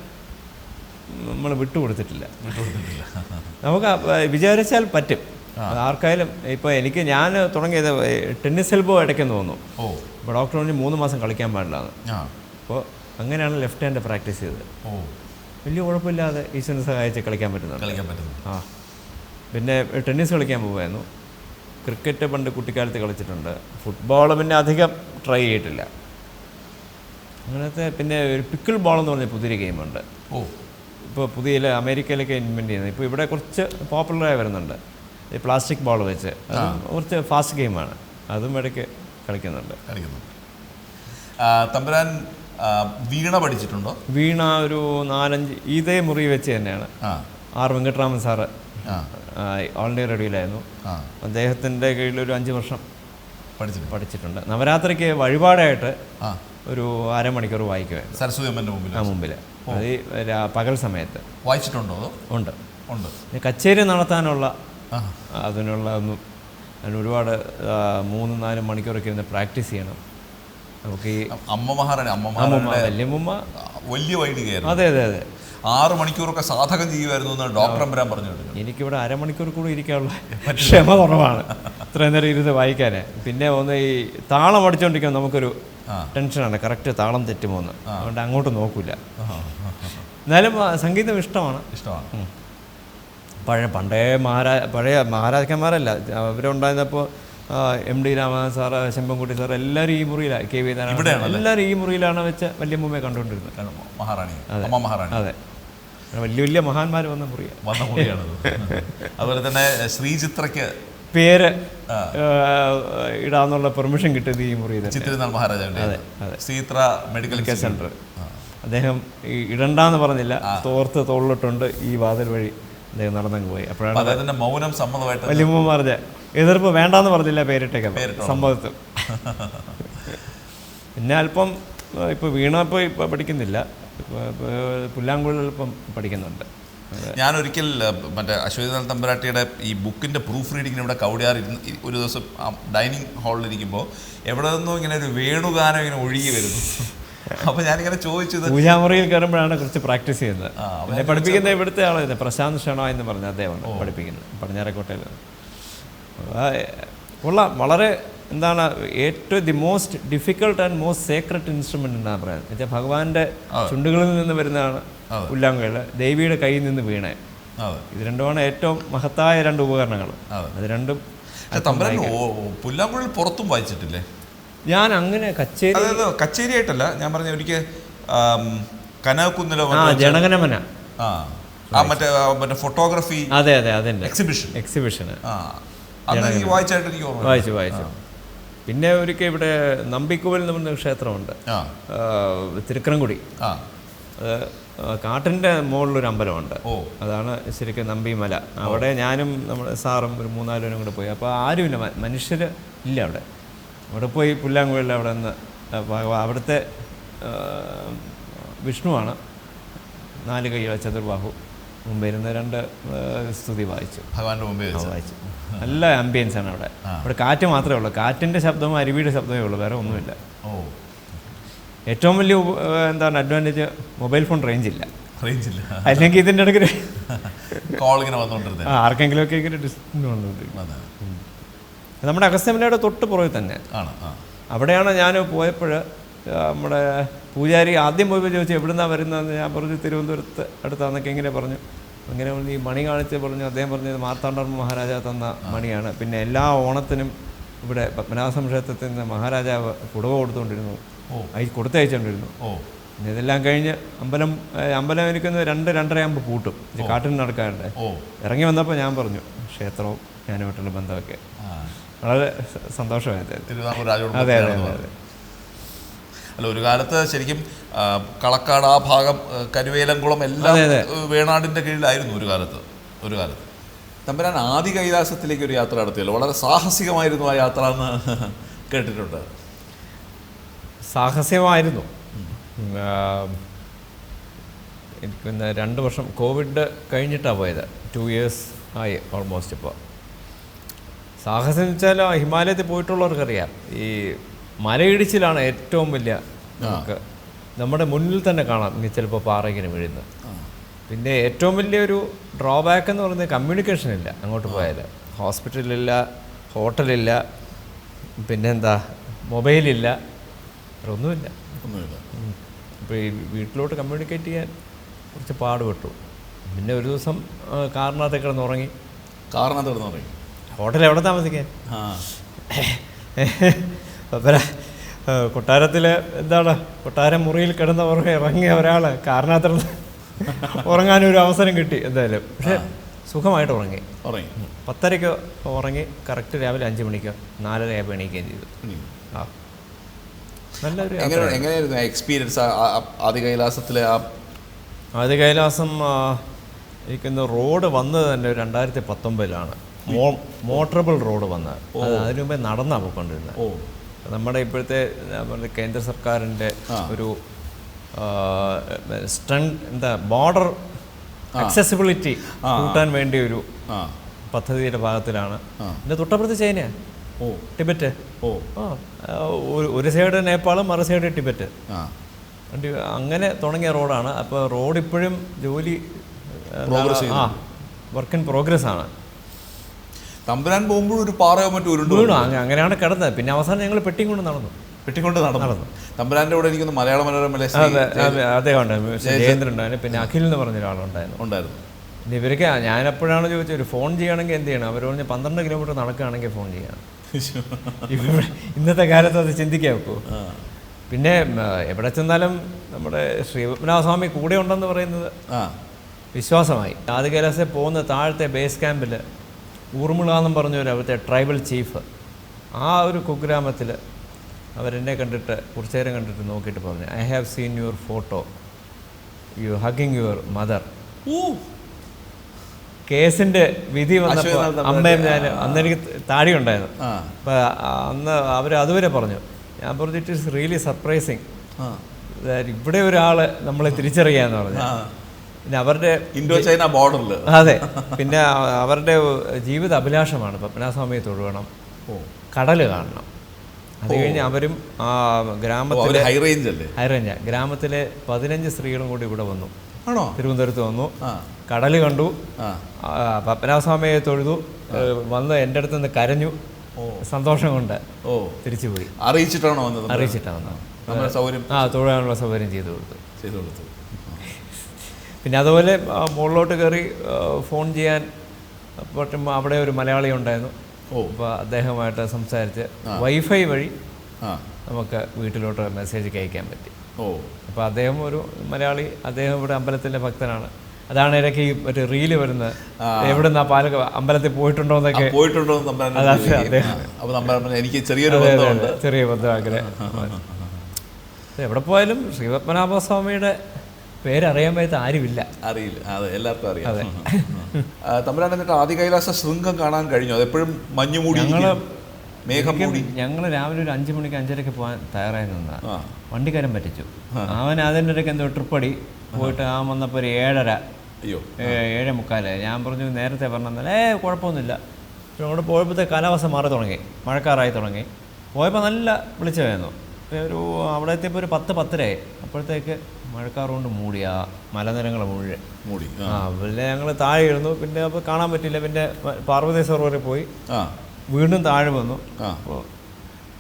നമ്മൾ വിട്ടുകൊടുത്തിട്ടില്ല. വിട്ടുകൊടുത്തിട്ടില്ല. നമുക്ക് വിചാരിച്ചാൽ പറ്റും. ആർക്കായാലും ഇപ്പോൾ എനിക്ക് ഞാൻ തുടങ്ങിയത് ടെന്നീസ് എൽബോ ഇടയ്ക്കെന്ന് തോന്നുന്നു. ഓ. ഇപ്പോൾ ഡോക്ടർ പറഞ്ഞ് മൂന്ന് മാസം കളിക്കാൻ പാടില്ലാന്ന്. അപ്പോൾ അങ്ങനെയാണ് ലെഫ്റ്റ് ഹാൻഡ് പ്രാക്ടീസ് ചെയ്തത്. ഓ. വലിയ കുഴപ്പമില്ലാതെ ഈശ്വരനെ സഹായിച്ച് കളിക്കാൻ പറ്റുന്നു കളിക്കാൻ പറ്റുന്നു. ആ. പിന്നെ ടെന്നീസ് കളിക്കാൻ പോകുമായിരുന്നു ക്രിക്കറ്റ് പണ്ട് കുട്ടിക്കാലത്ത് കളിച്ചിട്ടുണ്ട്. ഫുട്ബോൾ പിന്നെ അധികം ട്രൈ ചെയ്തിട്ടില്ല. അങ്ങനത്തെ പിന്നെ ഒരു പിക്കിൾ ബോൾ എന്ന് പറഞ്ഞ പുതിയൊരു ഗെയിമുണ്ട്. ഓ. ഇപ്പോൾ പുതിയ അമേരിക്കയിലൊക്കെ ഇൻവെന്റ് ചെയ്യുന്നത്. ഇപ്പോൾ ഇവിടെ കുറച്ച് പോപ്പുലറായി വരുന്നുണ്ട്. ഈ പ്ലാസ്റ്റിക് ബോൾ വെച്ച്. കുറച്ച് ഫാസ്റ്റ് ഗെയിമാണ്. അതും ഇടയ്ക്ക് കളിക്കുന്നുണ്ട്. കളിക്കുന്നു തമ്പുരാൻ വീണ പഠിച്ചിട്ടുണ്ടോ? വീണ ഒരു നാലഞ്ച് ഇതേ മുറി വെച്ച് തന്നെയാണ്. R Venkataraman sir all India റേഡിയോയിലായിരുന്നു അദ്ദേഹത്തിന്റെ കീഴിൽ ഒരു അഞ്ച് വർഷം പഠിച്ചിട്ടുണ്ട്. പഠിച്ചിട്ടുണ്ട്. നവരാത്രിക്ക് വഴിപാടായിട്ട് ഒരു അരമണിക്കൂർ വായിക്കുമായിരുന്നു. സരസ്വതി അമ്മന്റെ മുമ്പിൽ ആ മുമ്പിൽ. അത് പകൽ സമയത്ത്. വായിച്ചിട്ടുണ്ടോ ഉണ്ട്. ഉണ്ട്. കച്ചേരി നടത്താനുള്ള അതിനുള്ള ഒന്നും അതിന് ഒരുപാട് മൂന്ന് നാല് മണിക്കൂറൊക്കെ ഇരുന്ന് പ്രാക്ടീസ് ചെയ്യണം. നമുക്ക് ഈ അമ്മ മഹാറാണി അമ്മ അമ്മൂമ്മ മഹാറാണി വല്യമ്മൂമ്മ. വലിയ വൈദികയായിരുന്നു അതെ അതെ അതെ. ആറ് മണിക്കൂറൊക്കെ സാധകം ചെയ്യുമായിരുന്നു എന്ന് ഡോക്ടർ അമ്പരാൻ പറഞ്ഞു. എനിക്കിവിടെ അരമണിക്കൂർ കൂടി ഇരിക്കാനുള്ള ക്ഷമ കുറവാണ്. ഇത്രയും നേരം ഇരുന്ന് വായിക്കാൻ പിന്നെ ഒന്ന് ഈ താളം അടിച്ചുകൊണ്ടിരിക്കാൻ നമുക്കൊരു. ടെൻഷനാണ്. കറക്റ്റ് താളം തെറ്റുമോന്ന്. അതുകൊണ്ട് അങ്ങോട്ട് നോക്കൂല. എന്നാലും സംഗീതം ഇഷ്ടമാണ്. ഇഷ്ടമാണ്. പഴയ പണ്ടേ മഹാരാ പഴയ മഹാരാജാക്കന്മാരല്ല. അവരുണ്ടായിരുന്നപ്പോൾ M D Ramanathan sir Shambankutty sir എല്ലാവരും ഈ മുറിയിലാണ് കെ വി നാരായണ എല്ലാവരും ഈ മുറിയിലാണ് വെച്ച വലിയ മുമ്പേ കണ്ടുകൊണ്ടിരുന്നത്. മഹാറാണി. മഹാറാണി. അതെ. വലിയ വലിയ മഹാന്മാർ വന്ന മുറിയാണ് വന്ന മുറിയാണ് അതുപോലെ തന്നെ ശ്രീചിത്രയ്ക്ക് പേര് ഇടാന്നുള്ള പെർമിഷൻ കിട്ടിയത് ഈ മുറി തന്നെ. ചിത്തിരുന്നാൾ മഹാരാജാവിന്റെ അതെ. ശ്രീത്ര മെഡിക്കൽ സെന്റർ അദ്ദേഹം ഇടണ്ടെന്ന് പറഞ്ഞില്ല തോർത്ത് തോളിലിട്ടുണ്ട് ഈ വാതിൽ വഴി. നടന്നങ്ങ് പോയി. അപ്പോഴാണ് മൗനം സമ്മതമായിട്ട് വലിയമ്മ പറഞ്ഞ എതിർപ്പ് വേണ്ടാന്ന് പറഞ്ഞില്ല പേരിട്ടേക്കാം സംഭവത്തിൽ <laughs> പിന്നെ അല്പം ഏഹ്, ഇപ്പൊ വീണ ഇപ്പോൾ ഇപ്പൊ പഠിക്കുന്നില്ല. ഇപ്പൊ ഇപ്പൊ പുല്ലാങ്കുഴൽ ഇപ്പം പഠിക്കുന്നുണ്ട്. ഞാൻ ഒരിക്കൽ മറ്റേ അശ്വതിനാൽ തമ്പരാട്ടിയുടെ ഈ ബുക്കിന്റെ പ്രൂഫ് റീഡിങ്ങിന് ഇവിടെ കൗടിയാർ ഒരു ദിവസം ഡൈനിങ് ഹാളിലിരിക്കുമ്പോൾ എവിടെ നിന്നും ഇങ്ങനെ ഒരു വേണുഗാനം ഇങ്ങനെ ഒഴുകി വരുന്നു. അപ്പൊ ഞാനിങ്ങനെ ചോദിച്ചത് പൂജാമുറിയിൽ കയറുമ്പോഴാണ് കുറച്ച് പ്രാക്ടീസ് ചെയ്യുന്നത്. എന്നെ പഠിപ്പിക്കുന്ന ഇവിടുത്തെ ആളാണ് പ്രശാന്ത് ഷണ എന്ന് പറഞ്ഞ അദ്ദേഹമാണ് പഠിപ്പിക്കുന്നത് പടിഞ്ഞാറക്കോട്ടയിൽ കൊള്ളാം. വളരെ എന്താണ് ഏറ്റവും the most difficult and most sacred instrument എന്നാണ് പറയുന്നത്. വെച്ചാൽ ഭഗവാന്റെ ചുണ്ടുകളിൽ നിന്ന് വരുന്നതാണ് ഉല്ലാങ്കുഴൽ ദേവിയുടെ കയ്യിൽ നിന്ന് വീണേ. ഇത് രണ്ടുമാണ് ഏറ്റവും മഹത്തായ രണ്ട് ഉപകരണങ്ങൾ. അതെ. രണ്ടും തമ്പരാൻ പുല്ലാങ്കുഴൽ പുറത്തും വായിച്ചിട്ടില്ലേ? ഞാൻ അങ്ങനെ കച്ചേരി കച്ചേരി ആയിട്ടല്ല ഞാൻ പറഞ്ഞ ഒരിക്കൽ കനകുന്നിലോ ജനഗണമന. ആ മറ്റേ മറ്റേ ഫോട്ടോഗ്രാഫി അതെ അതെ അതിന്റെ എക്സിബിഷൻ. എക്സിബിഷൻ വായിച്ചായിട്ട് എനിക്ക് വായിച്ചു വായിച്ചു. പിന്നെ ഒരിക്കൽ ഇവിടെ നമ്പിക്കുവൽ എന്ന് പറഞ്ഞ ക്ഷേത്രമുണ്ട്. തിരുക്കരംകുടി. കാട്ടിന്റെ മുകളിലൊരു അമ്പലമുണ്ട്. അതാണ് ശരിക്കും നമ്പിമല. അവിടെ ഞാനും നമ്മുടെ സാറും ഒരു മൂന്നാലുപേരും കൂടെ പോയി. അപ്പോൾ ആരുമില്ല. മനുഷ്യർ ഇല്ല അവിടെ. അവിടെ പോയി പുല്ലാങ്കുഴലിൽ അവിടെ നിന്ന് അവിടുത്തെ വിഷ്ണുവാണ് നാല് കൈയുള്ള ചതുർബാഹു മുമ്പേ ഇരുന്ന് രണ്ട് സ്തുതി വായിച്ചു. ഭഗവാന്റെ മുമ്പേ വായിച്ചു. നല്ല ആംബിയൻസ് ആണ് അവിടെ. അവിടെ കാറ്റ് മാത്രമേ ഉള്ളൂ. കാറ്റിന്റെ ശബ്ദവും അരുവിയുടെ ശബ്ദമേ ഉള്ളൂ. വേറെ ഒന്നുമില്ല. ഓ. ഏറ്റവും വലിയ എന്താണ് അഡ്വാന്റേജ് മൊബൈൽ ഫോൺ റേഞ്ച് ഇല്ല. റേഞ്ച് ഇല്ല. അല്ലെങ്കിൽ ഇതിന്റെ ഇടയ്ക്ക് കോൾ ഇങ്ങനെ വന്നുകൊണ്ടിരുന്നത് ആ, ആർക്കെങ്കിലുമൊക്കെ ഇങ്ങനെ ഡിസ്റ്റൻസ് വന്നുകൊണ്ടിരിക്കും അതെ. നമ്മുടെ അഗസ്ത്യമലയുടെ തൊട്ട് പുറകെ തന്നെ. ആണ് അവിടെയാണ് ഞാൻ പോയപ്പോൾ നമ്മുടെ പൂജാരി ആദ്യം പോയപ്പോൾ ചോദിച്ചു എവിടുന്നാണ് വരുന്നതെന്ന്? ഞാൻ പറഞ്ഞു തിരുവനന്തപുരത്ത് അടുത്താന്നൊക്കെ ഇങ്ങനെ പറഞ്ഞു. അങ്ങനെ ഈ മണി കാണിച്ച് പറഞ്ഞു അദ്ദേഹം പറഞ്ഞത് മാർത്താണ്ഡവർമ്മ മഹാരാജ തന്ന മണിയാണ്. പിന്നെ എല്ലാ ഓണത്തിനും ഇവിടെ പത്മനാഭ ക്ഷേത്രത്തിൽ നിന്ന് മഹാരാജാവ് കുടവ കൊടുത്തുകൊണ്ടിരുന്നു. കൊടുത്തയച്ചുകൊണ്ടിരുന്നു. ഓ. പിന്നെ ഇതെല്ലാം കഴിഞ്ഞ് അമ്പലം അമ്പലം എനിക്കൊന്ന് രണ്ട് രണ്ടരയാകുമ്പോൾ പൂട്ടും. കാട്ടിൽ നടക്കാറുണ്ട്. ഓ. ഇറങ്ങി വന്നപ്പോൾ ഞാൻ പറഞ്ഞു ക്ഷേത്രവും ഞാനുമായിട്ടുള്ള ബന്ധമൊക്കെ. വളരെ സന്തോഷമായി സന്തോഷമായത് അതെ അതെ അതെ അല്ല ഒരു കാലത്ത് ശരിക്കും കളക്കാട് ആ ഭാഗം കരുവേലംകുളം എല്ലാം. വേണാടിന്റെ കീഴിലായിരുന്നു ഒരു കാലത്ത് ഒരു കാലത്ത്. തമ്പുരാൻ ആദി കൈലാസത്തിലേക്ക് ഒരു യാത്ര നടത്തിയല്ലോ. വളരെ സാഹസികമായിരുന്നു ആ യാത്ര എന്ന് <laughs> കേട്ടിട്ടുണ്ട്. സാഹസികമായിരുന്നു എനിക്ക് പിന്നെ രണ്ട് വർഷം കോവിഡ് കഴിഞ്ഞിട്ടാണ് പോയത്. ടു ഇയേഴ്സ് ആയി ഓൾമോസ്റ്റ് ഇപ്പോൾ സാഹസം എന്ന് വെച്ചാൽ ഹിമാലയത്തിൽ പോയിട്ടുള്ളവർക്കറിയാം. ഈ മലയിടിച്ചിലാണ് ഏറ്റവും വലിയ നമുക്ക് നമ്മുടെ മുന്നിൽ തന്നെ കാണാം ഇനി ചിലപ്പോൾ പാറ ഇങ്ങനെ വീഴുന്നത് പിന്നെ ഏറ്റവും വലിയൊരു ഡ്രോബാക്ക് എന്ന് പറയുന്നത് കമ്മ്യൂണിക്കേഷൻ ഇല്ല അങ്ങോട്ട് പോയാൽ ഹോസ്പിറ്റലില്ല ഹോട്ടലില്ല പിന്നെന്താ മൊബൈലില്ല ഒന്നുമില്ല. ഒന്നുമില്ല ഇപ്പോൾ ഈ വീട്ടിലോട്ട് കമ്മ്യൂണിക്കേറ്റ് ചെയ്യാൻ കുറച്ച് പാടുപെട്ടു. പിന്നെ ഒരു ദിവസം കാറിനകത്ത് കിടന്നുറങ്ങി. ഉറങ്ങി കിടന്നുറങ്ങി. ഹോട്ടൽ എവിടെ താമസിക്കാൻ? അപ്പര കൊട്ടാരത്തിൽ എന്താണ്? കൊട്ടാരം മുറിയിൽ കിടന്ന ഉറങ്ങി ഇറങ്ങിയ ഒരാൾ കാരണാത്ര ഉറങ്ങാനൊരു അവസരം കിട്ടി എന്തായാലും. പക്ഷേ സുഖമായിട്ട് ഉറങ്ങി. ഉറങ്ങി. പത്തരയ്ക്ക് ഉറങ്ങി കറക്റ്റ് രാവിലെ അഞ്ച് നാലര നാലരയായപ്പോൾ എണീക്കുകയും ചെയ്തു. ആ. നല്ലൊരു എങ്ങനെ എങ്ങനെയായിരുന്നു എക്സ്പീരിയൻസ് ആദി കൈലാസത്തിലെ ആ ആദ്യ കൈലാസം ഇരിക്കുന്ന റോഡ് വന്നത് തന്നെ രണ്ടായിരത്തി പത്തൊമ്പതിലാണ്. മോട്ടറബിൾ റോഡ് വന്ന. അത് അതിനു മുമ്പേ നടന്നാണ് പോയിക്കൊണ്ടിരുന്നത് നമ്മുടെ ഇപ്പോഴത്തെ നമ്മുടെ കേന്ദ്ര സർക്കാരിന്റെ ഒരു സ്ട്രെങ് എന്താ ബോർഡർ അക്സസിബിലിറ്റി കൂട്ടാൻ വേണ്ടി ഒരു പദ്ധതിയുടെ ഭാഗത്തിലാണ്. പിന്നെ തൊട്ടപ്പുറത്ത് ചൈന ഓ. ടിബറ്റ്. ഓ. ഒരു- സൈഡ് നേപ്പാളും മറു സൈഡ് ടിബറ്റ്. അങ്ങനെ തുടങ്ങിയ റോഡാണ്. അപ്പോൾ റോഡ് ഇപ്പോഴും ജോലി ആ വർക്ക് ഇൻ പ്രോഗ്രസ് ആണ്. തമ്പുരാൻ പോകുമ്പോഴും ഒരു പാറയോ മറ്റോ ഉരുണ്ടു വീണു. അങ്ങനെയാണ് കിടന്നത്. പിന്നെ അവസാനം ഞങ്ങൾ പെട്ടിയും കൊണ്ട് നടന്നു. വെട്ടിക്കൊണ്ട് നടന്നു. തമ്പുരാന്റെ കൂടെ എനിക്കൊന്ന് മലയാള മനോരമയിലെ അതെ അദ്ദേഹം ഉണ്ടായിരുന്നു ജയേന്ദ്രൻ ഉണ്ടായിരുന്നു പിന്നെ അഖിൽ എന്ന് പറഞ്ഞ ഒരാളുണ്ടായിരുന്നു ഉണ്ടായിരുന്നു. ഇനി ഇവർക്ക് ഞാൻ എപ്പോഴാണ് ചോദിച്ചത് ഒരു ഫോൺ ചെയ്യണമെങ്കിൽ എന്ത് ചെയ്യണം? അവർ പറഞ്ഞ് പന്ത്രണ്ട് കിലോമീറ്റർ നടക്കുകയാണെങ്കിൽ ഫോൺ ചെയ്യണം. ഇന്നത്തെ കാലത്ത് അത് ചിന്തിക്കാൻ പിന്നെ എവിടെ ചെന്നാലും നമ്മുടെ ശ്രീ ശ്രീപത്മനാഭസ്വാമി കൂടെ ഉണ്ടെന്ന് പറയുന്നത് വിശ്വാസമായി. ആദ്യകൈലാസെ പോകുന്ന താഴത്തെ ബേസ് ക്യാമ്പിൽ ഊർമിള എന്നും പറഞ്ഞ ഒരു അവിടുത്തെ ട്രൈബൽ ചീഫ് ആ ഒരു കുഗ്രാമത്തിൽ അവരെന്നെ കണ്ടിട്ട് കുറച്ചു നേരം കണ്ടിട്ട് നോക്കിയിട്ട് പറഞ്ഞു I have seen your photo you hugging your mother കേസിന്റെ കേസിന്റെ വിധി വന്നപ്പോൾ അമ്മയും ഞാൻ അന്ന് എനിക്ക് താടി ഉണ്ടായിരുന്നു. ആ. അപ്പോൾ അന്ന് അവർ അതുവരെ പറഞ്ഞു ഞാൻ പറഞ്ഞു ഇറ്റ് ഈസ് റിയലി സർപ്രൈസിങ് ഇവിടെ ഒരാൾ നമ്മളെ തിരിച്ചറിയാന്ന് പറഞ്ഞു. പിന്നെ അവരുടെ ഇൻഡോ ചൈന ബോർഡറിൽ അതെ. പിന്നെ അവരുടെ ജീവിത അഭിലാഷമാണ് പത്മനാഭസ്വാമിയെ തൊഴുകണം കടൽ കാണണം. അത് കഴിഞ്ഞ് അവരും ആ ഗ്രാമത്തിലെ ഹൈ റേഞ്ച് അല്ലേ? ഹൈറേഞ്ച ഗ്രാമത്തിലെ പതിനഞ്ച് സ്ത്രീകളും കൂടി ഇവിടെ വന്നു. ആണോ? തിരുവനന്തപുരത്ത് വന്നു. കടൽ കണ്ടു. പത്മനാഭസ്വാമിയെ തൊഴുതു. വന്ന് എന്റെ അടുത്ത് നിന്ന് കരഞ്ഞു. സന്തോഷം കൊണ്ട് ഓ. തിരിച്ചു പോയി അറിയിച്ചിട്ടാണോ വന്നത്? അറിയിച്ചിട്ടാണ് വന്നത്. ആ തൊഴാനുള്ള സൗകര്യം ചെയ്തു കൊടുത്തു. ചെയ്തു കൊടുത്തു. പിന്നെ അതുപോലെ മുകളിലോട്ട് കയറി ഫോൺ ചെയ്യാൻ പറ്റുമ്പോൾ അവിടെ ഒരു മലയാളി ഉണ്ടായിരുന്നു. ഓ. അപ്പോൾ അദ്ദേഹമായിട്ട് സംസാരിച്ച് വൈഫൈ വഴി നമുക്ക് വീട്ടിലോട്ട് മെസ്സേജ് അയക്കാൻ പറ്റി. ഓ. അപ്പോൾ അദ്ദേഹം ഒരു മലയാളി അദ്ദേഹം ഇവിടെ അമ്പലത്തിന്റെ ഭക്തനാണ്. അതാണ് ഇടയ്ക്ക് ഈ മറ്റേ റീൽ വരുന്നത് എവിടെ നിന്ന് പാലക്ക പാല അമ്പലത്തിൽ പോയിട്ടുണ്ടോ എന്നൊക്കെ. പോയിട്ടുണ്ടോ എനിക്ക് ചെറിയൊരു. ചെറിയ ബന്ധമാക്കൽ എവിടെ പോയാലും ശ്രീപത്മനാഭസ്വാമിയുടെ പേരറിയാൻ പറ്റാത്ത ആരുമില്ല. അറിയില്ല. അതെ എല്ലാവർക്കും അറിയാം. തമ്പുരാൻ എന്നിട്ട് ആദ്യ കൈലാസ ശൃംഗം കാണാൻ കഴിഞ്ഞു. അതെപ്പോഴും മഞ്ഞു മൂടി ഞങ്ങൾ മേഘം മൂടി. ഞങ്ങൾ രാവിലെ ഒരു അഞ്ചു മണിക്ക് അഞ്ചരക്ക് പോകാൻ തയ്യാറായി നിന്നാ വണ്ടിക്കാരൻ പറ്റിച്ചു. അവൻ അതിന്റെ ഇടയ്ക്ക് എന്തോ ട്രിപ്പടി പോയിട്ട് ആ. വന്നപ്പോൾ ഒരു ഏഴര. അയ്യോ. ഏഴേ മുക്കാൽ. ഞാൻ പറഞ്ഞു നേരത്തെ പറഞ്ഞാൽ ഏ കുഴപ്പമൊന്നുമില്ല. അവിടെ പോയപ്പോഴത്തെ കാലാവസ്ഥ മാറി തുടങ്ങി. മഴക്കാറായി തുടങ്ങി. പോയപ്പോൾ നല്ല വെളിച്ചമായിരുന്നു. പിന്നെ ഒരു അവിടെ എത്തിയപ്പോൾ ഒരു പത്ത് പത്തരയായി. അപ്പോഴത്തേക്ക് മഴക്കാർ കൊണ്ട് മൂടി ആ മലനിരങ്ങൾ മുഴുവൻ മൂടി ആ. പിന്നെ ഞങ്ങൾ താഴെ ഇരുന്നു. പിന്നെ അപ്പോൾ കാണാൻ പറ്റില്ല പിന്നെ പാർവതി സരോവറിൽ പോയി. വീണ്ടും താഴെ വന്നു. അപ്പോൾ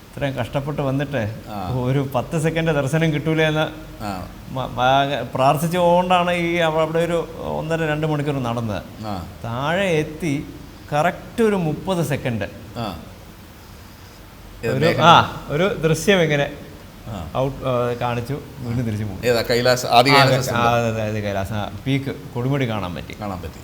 ഇത്രയും കഷ്ടപ്പെട്ട് വന്നിട്ട്. ഒരു പത്ത് സെക്കൻഡ് ദർശനം കിട്ടൂല എന്ന് പ്രാർത്ഥിച്ചു പോകൊണ്ടാണ് പ്രാർത്ഥിച്ചുകൊണ്ടാണ് ഈ അവ- അവിടെ ഒരു ഒന്നര രണ്ട് മണിക്കൂർ നടന്നത്. താഴെ എത്തി കറക്റ്റ് ഒരു മുപ്പത് സെക്കൻഡ്. ഒരു ആ ഒരു ദൃശ്യം ഇങ്ങനെ ഔട്ട് കാണിച്ചു വീണ്ടും തിരിച്ചു പോകും. ഏതാ കൈലാസ ആദ്യ അതായത് കൈലാസ പീക്ക് കൊടുമുടി കാണാൻ പറ്റി. കാണാൻ പറ്റി.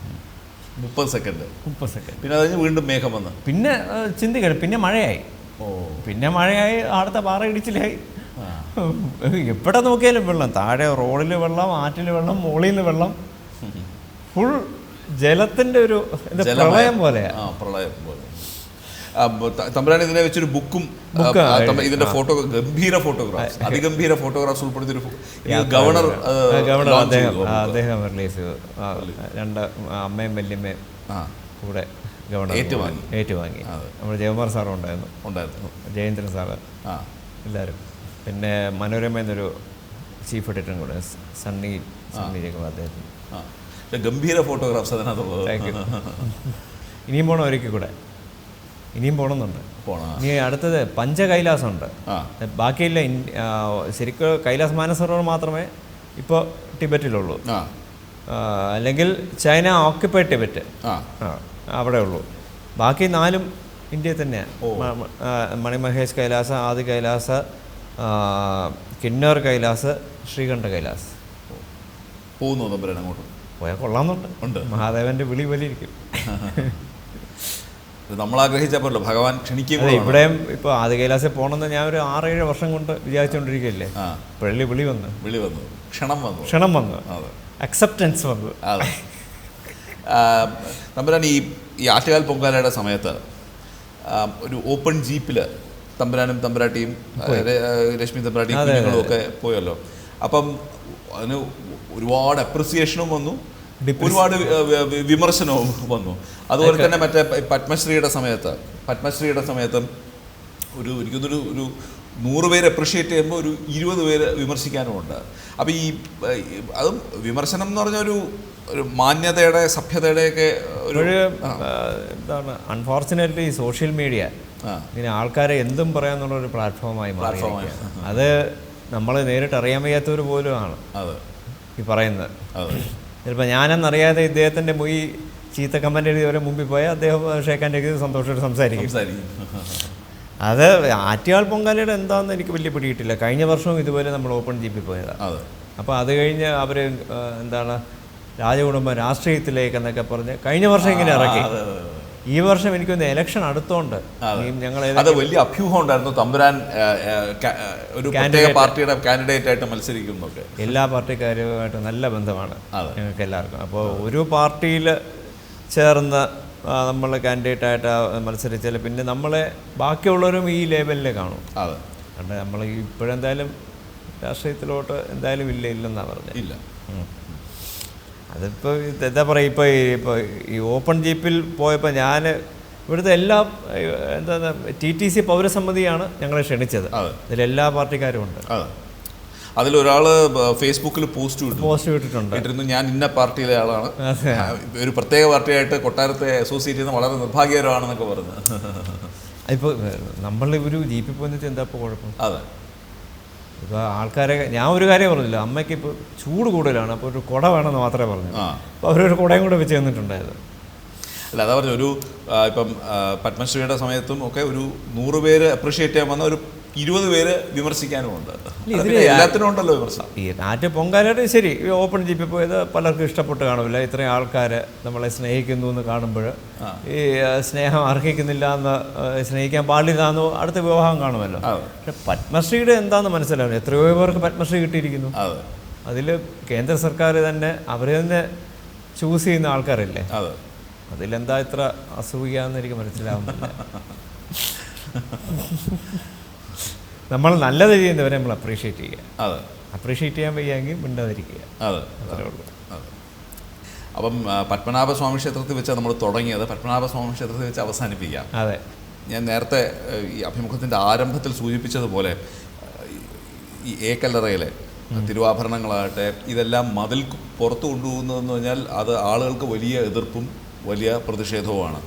മുപ്പത് സെക്കൻഡ്. മുപ്പത് സെക്കൻഡ്. പിന്നെ അത് വീണ്ടും മേഘം വന്ന്. പിന്നെ ചിന്തിക്കണം പിന്നെ മഴയായി. ഓ. പിന്നെ മഴയായി അടുത്ത പാറ ഇടിച്ചിലായി. എവിടെ നോക്കിയാലും വെള്ളം. താഴെ റോഡിൽ വെള്ളം ആറ്റിൽ വെള്ളം മുകളിൽ വെള്ളം. ഫുൾ ജലത്തിന്റെ ഒരു പ്രളയം പോലെയാ. ആ പ്രളയം പോലെ. തമ്പുരാൻ ഇതിനെ വെച്ചൊരു ബുക്കും ഇതിന്റെ ഫോട്ടോ ഗംഭീര ഫോട്ടോഗ്രാഫ്സ്. അതിഗംഭീര ഫോട്ടോഗ്രാഫ്സ് ഉൾപ്പെടുത്തി ഒരു ഗവർണർ ഗവർണർ അദ്ദേഹം അദ്ദേഹം റിലീസ് ചെയ്തു. രണ്ട് അമ്മയും വല്യമ്മയും കൂടെ ഗവർണർ ഏറ്റുവാങ്ങി. ഏറ്റുവാങ്ങി. നമ്മുടെ ജയകുമാർ സാറും ഉണ്ടായിരുന്നു. ഉണ്ടായിരുന്നു. ജയേന്ദ്രൻ സാറ് എല്ലാവരും. പിന്നെ മനോരമ എന്നൊരു ചീഫ് എഡിറ്ററും കൂടെ സണ്ണി സണ്ണി ജയകുമാർ അദ്ദേഹത്തിന് ഗംഭീര ഫോട്ടോഗ്രാഫ്സ് അതിനകത്തുള്ളത്. ഇനിയും പോകണം ഒരിക്കൽ കൂടെ. ഇനിയും പോകണമെന്നുണ്ട് പോണ? ഇനി അടുത്തത് പഞ്ചകൈലാസമുണ്ട്. ഉണ്ട് ബാക്കിയില്ല ശരിക്കും കൈലാസ് മാനസരോവർ മാത്രമേ ഇപ്പോൾ ടിബറ്റിലുള്ളൂ. അല്ലെങ്കിൽ ചൈന ഓക്യുപ്പൈഡ് ടിബറ്റ്. അവിടെ ഉള്ളൂ ബാക്കി നാലും ഇന്ത്യയിൽ തന്നെയാണ് മണിമഹേഷ് കൈലാസ ആദി കൈലാസ കിന്നർ കൈലാസ് ശ്രീകണ്ഠ കൈലാസ്. പോകുന്നു അങ്ങോട്ട്. പോയാൽ കൊള്ളാമെന്നുണ്ട് മഹാദേവന്റെ വിളി വലിയിരിക്കും <laughs> നമ്മൾ ആഗ്രഹിച്ചാൽ പോലല്ലോ ഭഗവാൻ വേണം. ഇവിടെയും ഇപ്പോൾ ആദ്യ കൈലാസിൽ പോകണമെന്ന് ഞാൻ ഒരു ആറേഴ് വർഷം കൊണ്ട് വിചാരിച്ചുകൊണ്ടിരിക്കുകയല്ലേ പള്ളി വിളി വന്നു. വിളി വന്നു. ക്ഷണം വന്നു. ക്ഷണം വന്നു. അക്സെപ്റ്റൻസ് വന്നു. അതെ. തമ്പുരാൻ ഈ ഈ ആറ്റുകാൽ പൊങ്കാലയുടെ സമയത്ത് ഒരു ഓപ്പൺ ജീപ്പിൽ തമ്പുരാനും തമ്പുരാട്ടിയും രശ്മി തമ്പുരാട്ടിയും കുഞ്ഞുങ്ങളും ഒക്കെ പോയല്ലോ. അപ്പം അതിന് ഒരുപാട് അപ്രിസിയേഷനും വന്നു. ഒരുപാട് വിമർശനവും വന്നു. അതുപോലെ തന്നെ മറ്റേ പത്മശ്രീയുടെ സമയത്ത് പത്മശ്രീയുടെ സമയത്ത് ഒരു എനിക്കൊന്നൊരു ഒരു നൂറ് പേര് അപ്രിഷിയേറ്റ് ചെയ്യുമ്പോൾ ഒരു ഇരുപത് പേര് വിമർശിക്കാനുമുണ്ട്. അപ്പോൾ ഈ അതും വിമർശനം എന്ന് പറഞ്ഞ ഒരു ഒരു മാന്യതയുടെ സഭ്യതയുടെയൊക്കെ ഒരു ഒരു എന്താണ് അൺഫോർച്ചുനേറ്റ്ലി സോഷ്യൽ മീഡിയ ഇങ്ങനെ ആൾക്കാരെ എന്തും പറയാന്നുള്ള ഒരു പ്ലാറ്റ്ഫോമായി. മാറിയിരിക്കുകയാണ്. അത് നമ്മൾ നേരിട്ട് അറിയാൻ വയ്യാത്തവർ പോലും ആണ് ഈ പറയുന്നത്. ചിലപ്പോൾ ഞാനെന്നറിയാതെ ഇദ്ദേഹത്തിന്റെ മുയി ചീത്ത കമന്റ് എഴുതിയവരെ മുമ്പിൽ പോയാൽ അദ്ദേഹം ഷേഖാന്റെ എഴുതി സന്തോഷമായിട്ട് സംസാരിക്കും. അത് ആറ്റുകാൽ പൊങ്കാലയുടെ എന്താണെന്ന് എനിക്ക് വലിയ പിടിയിട്ടില്ല കഴിഞ്ഞ വർഷവും ഇതുപോലെ നമ്മൾ ഓപ്പൺ ജീപ്പിൽ പോയതാണ് അപ്പോൾ അത്. കഴിഞ്ഞ് അവർ എന്താണ് രാജകുടുംബം രാഷ്ട്രീയത്തിലേക്ക് എന്നൊക്കെ പറഞ്ഞ് കഴിഞ്ഞ വർഷം ഇങ്ങനെ ഇറക്കി. ഈ വർഷം എനിക്കൊന്ന് ഇലക്ഷൻ അടുത്തോണ്ട്. ഞങ്ങൾ അത്. വലിയ അഭ്യൂഹം ഉണ്ടായിരുന്നു. തമ്പുരാൻ ഒരു പ്രത്യേക പാർട്ടിയുടെ കാൻഡിഡേറ്റ് ആയിട്ട് മത്സരിക്കുന്നൊക്കെ എല്ലാ പാർട്ടിക്കാരുമായിട്ട് നല്ല ബന്ധമാണ്. ഞങ്ങൾക്ക് എല്ലാവർക്കും. അപ്പോൾ ഒരു പാർട്ടിയിൽ ചേർന്ന് നമ്മൾ കാൻഡിഡേറ്റ് ആയിട്ട് മത്സരിച്ചാൽ പിന്നെ നമ്മളെ ബാക്കിയുള്ളവരും ഈ ലേബലിൽ കാണും. അതെ. കാരണം നമ്മൾ ഇപ്പോഴെന്തായാലും രാഷ്ട്രീയത്തിലോട്ട് എന്തായാലും ഇല്ല ഇല്ലെന്നാണ് പറഞ്ഞത് ഇല്ല. അതിപ്പോൾ എന്താ പറയുക ഇപ്പോൾ ഈ ഇപ്പോൾ ഈ ഓപ്പൺ ജീപ്പിൽ പോയപ്പോൾ ഞാൻ ഇവിടുത്തെ എല്ലാ എന്താ ടി ടി സി പൗരസമിതിയാണ് ഞങ്ങളെ ക്ഷണിച്ചത്. ഇതിലെല്ലാ പാർട്ടിക്കാരും ഉണ്ട്. അതെ. ഒരാൾ ബ- ഫേസ്ബുക്കിൽ പോസ്റ്റ് ഇട്ടു. പോസ്റ്റ് വിട്ടിട്ടുണ്ട് ഇട്ടിരുന്നു. ഞാൻ ഇന്ന പാർട്ടിയിലെ ആളാണ്. ഒരു പ്രത്യേക പാർട്ടിയായിട്ട് കൊട്ടാരത്തെ അസോസിയേറ്റ് ചെയ്യുന്ന വളരെ നിർഭാഗ്യകരമാണെന്നൊക്കെ പറഞ്ഞു. ഇപ്പോൾ നമ്മൾ ഒരു ജീപ്പിൽ പോയിട്ട് എന്താ ഇപ്പോൾ കുഴപ്പം? അതെ. ഇപ്പോൾ ആൾക്കാരെ ഞാൻ ഒരു കാര്യം പറഞ്ഞില്ല. അമ്മയ്ക്ക് ഇപ്പോൾ ചൂട് കൂടുതലാണ്. അപ്പോൾ ഒരു കുട വേണമെന്ന് മാത്രമേ പറഞ്ഞു അപ്പോൾ അവരൊരു കുടയും കൂടെ വെച്ച് തന്നിട്ടുണ്ടായത്. അല്ല അതാ പറഞ്ഞു ഒരു ഇപ്പം പത്മശ്രീയുടെ സമയത്തും ഒക്കെ ഒരു നൂറ് പേര് അപ്രീഷിയേറ്റ് ചെയ്യാൻ വന്ന ഒരു ഇരുപത് പേര് വിമർശിക്കാനുമുണ്ട് എല്ലാത്തിനും ഉണ്ടല്ലോ വിമർശനം. ഈ നാറ്റ് പൊങ്കാലയുടെ ശരി ഓപ്പൺ ജീപ്പിൽ പോയത് പലർക്കും ഇഷ്ടപ്പെട്ട് കാണില്ല ഇത്രയും ആൾക്കാർ നമ്മളെ സ്നേഹിക്കുന്നു എന്ന് കാണുമ്പോൾ ഈ സ്നേഹം അർഹിക്കുന്നില്ല എന്ന് സ്നേഹിക്കാൻ പാടില്ല എന്ന് അടുത്ത വിവാഹം കാണുമല്ലോ. പക്ഷെ പത്മശ്രീയുടെ എന്താന്ന് മനസ്സിലാവില്ല എത്രയോ പേർക്ക് പത്മശ്രീ കിട്ടിയിരിക്കുന്നു. അതെ. അതിൽ കേന്ദ്ര സർക്കാർ തന്നെ അവർ തന്നെ ചൂസ് ചെയ്യുന്ന ആൾക്കാരല്ലേ? അതെ. അതിലെന്താ ഇത്ര അസൂയ എന്ന് എനിക്ക് മനസ്സിലാവുന്നില്ല. <laughs> നമ്മൾ നല്ലത് ചെയ്യുന്നവരെ നമ്മൾ അപ്രീഷിയേറ്റ് ചെയ്യുക. അതെ. അപ്രീഷിയേറ്റ് ചെയ്യാൻ വയ്യാങ്കിൽ മിണ്ടാതിരിക്കുക. അതെ. അത്രേ ഉള്ളൂ. അപ്പം പത്മനാഭസ്വാമി ക്ഷേത്രത്തിൽ വെച്ചാൽ നമ്മൾ തുടങ്ങിയത്. പത്മനാഭസ്വാമി ക്ഷേത്രത്തിൽ വെച്ച് അവസാനിപ്പിക്കാം. അതെ. ഞാൻ നേരത്തെ ഈ അഭിമുഖത്തിന്റെ ആരംഭത്തിൽ സൂചിപ്പിച്ചതുപോലെ ഈ- ഏക്കല്ലറയിലെ തിരുവാഭരണങ്ങളാകട്ടെ ഇതെല്ലാം മതിൽ പുറത്തു കൊണ്ടുപോകുന്നതെന്ന് പറഞ്ഞാൽ അത് ആളുകൾക്ക് വലിയ എതിർപ്പും വലിയ പ്രതിഷേധവുമാണ്.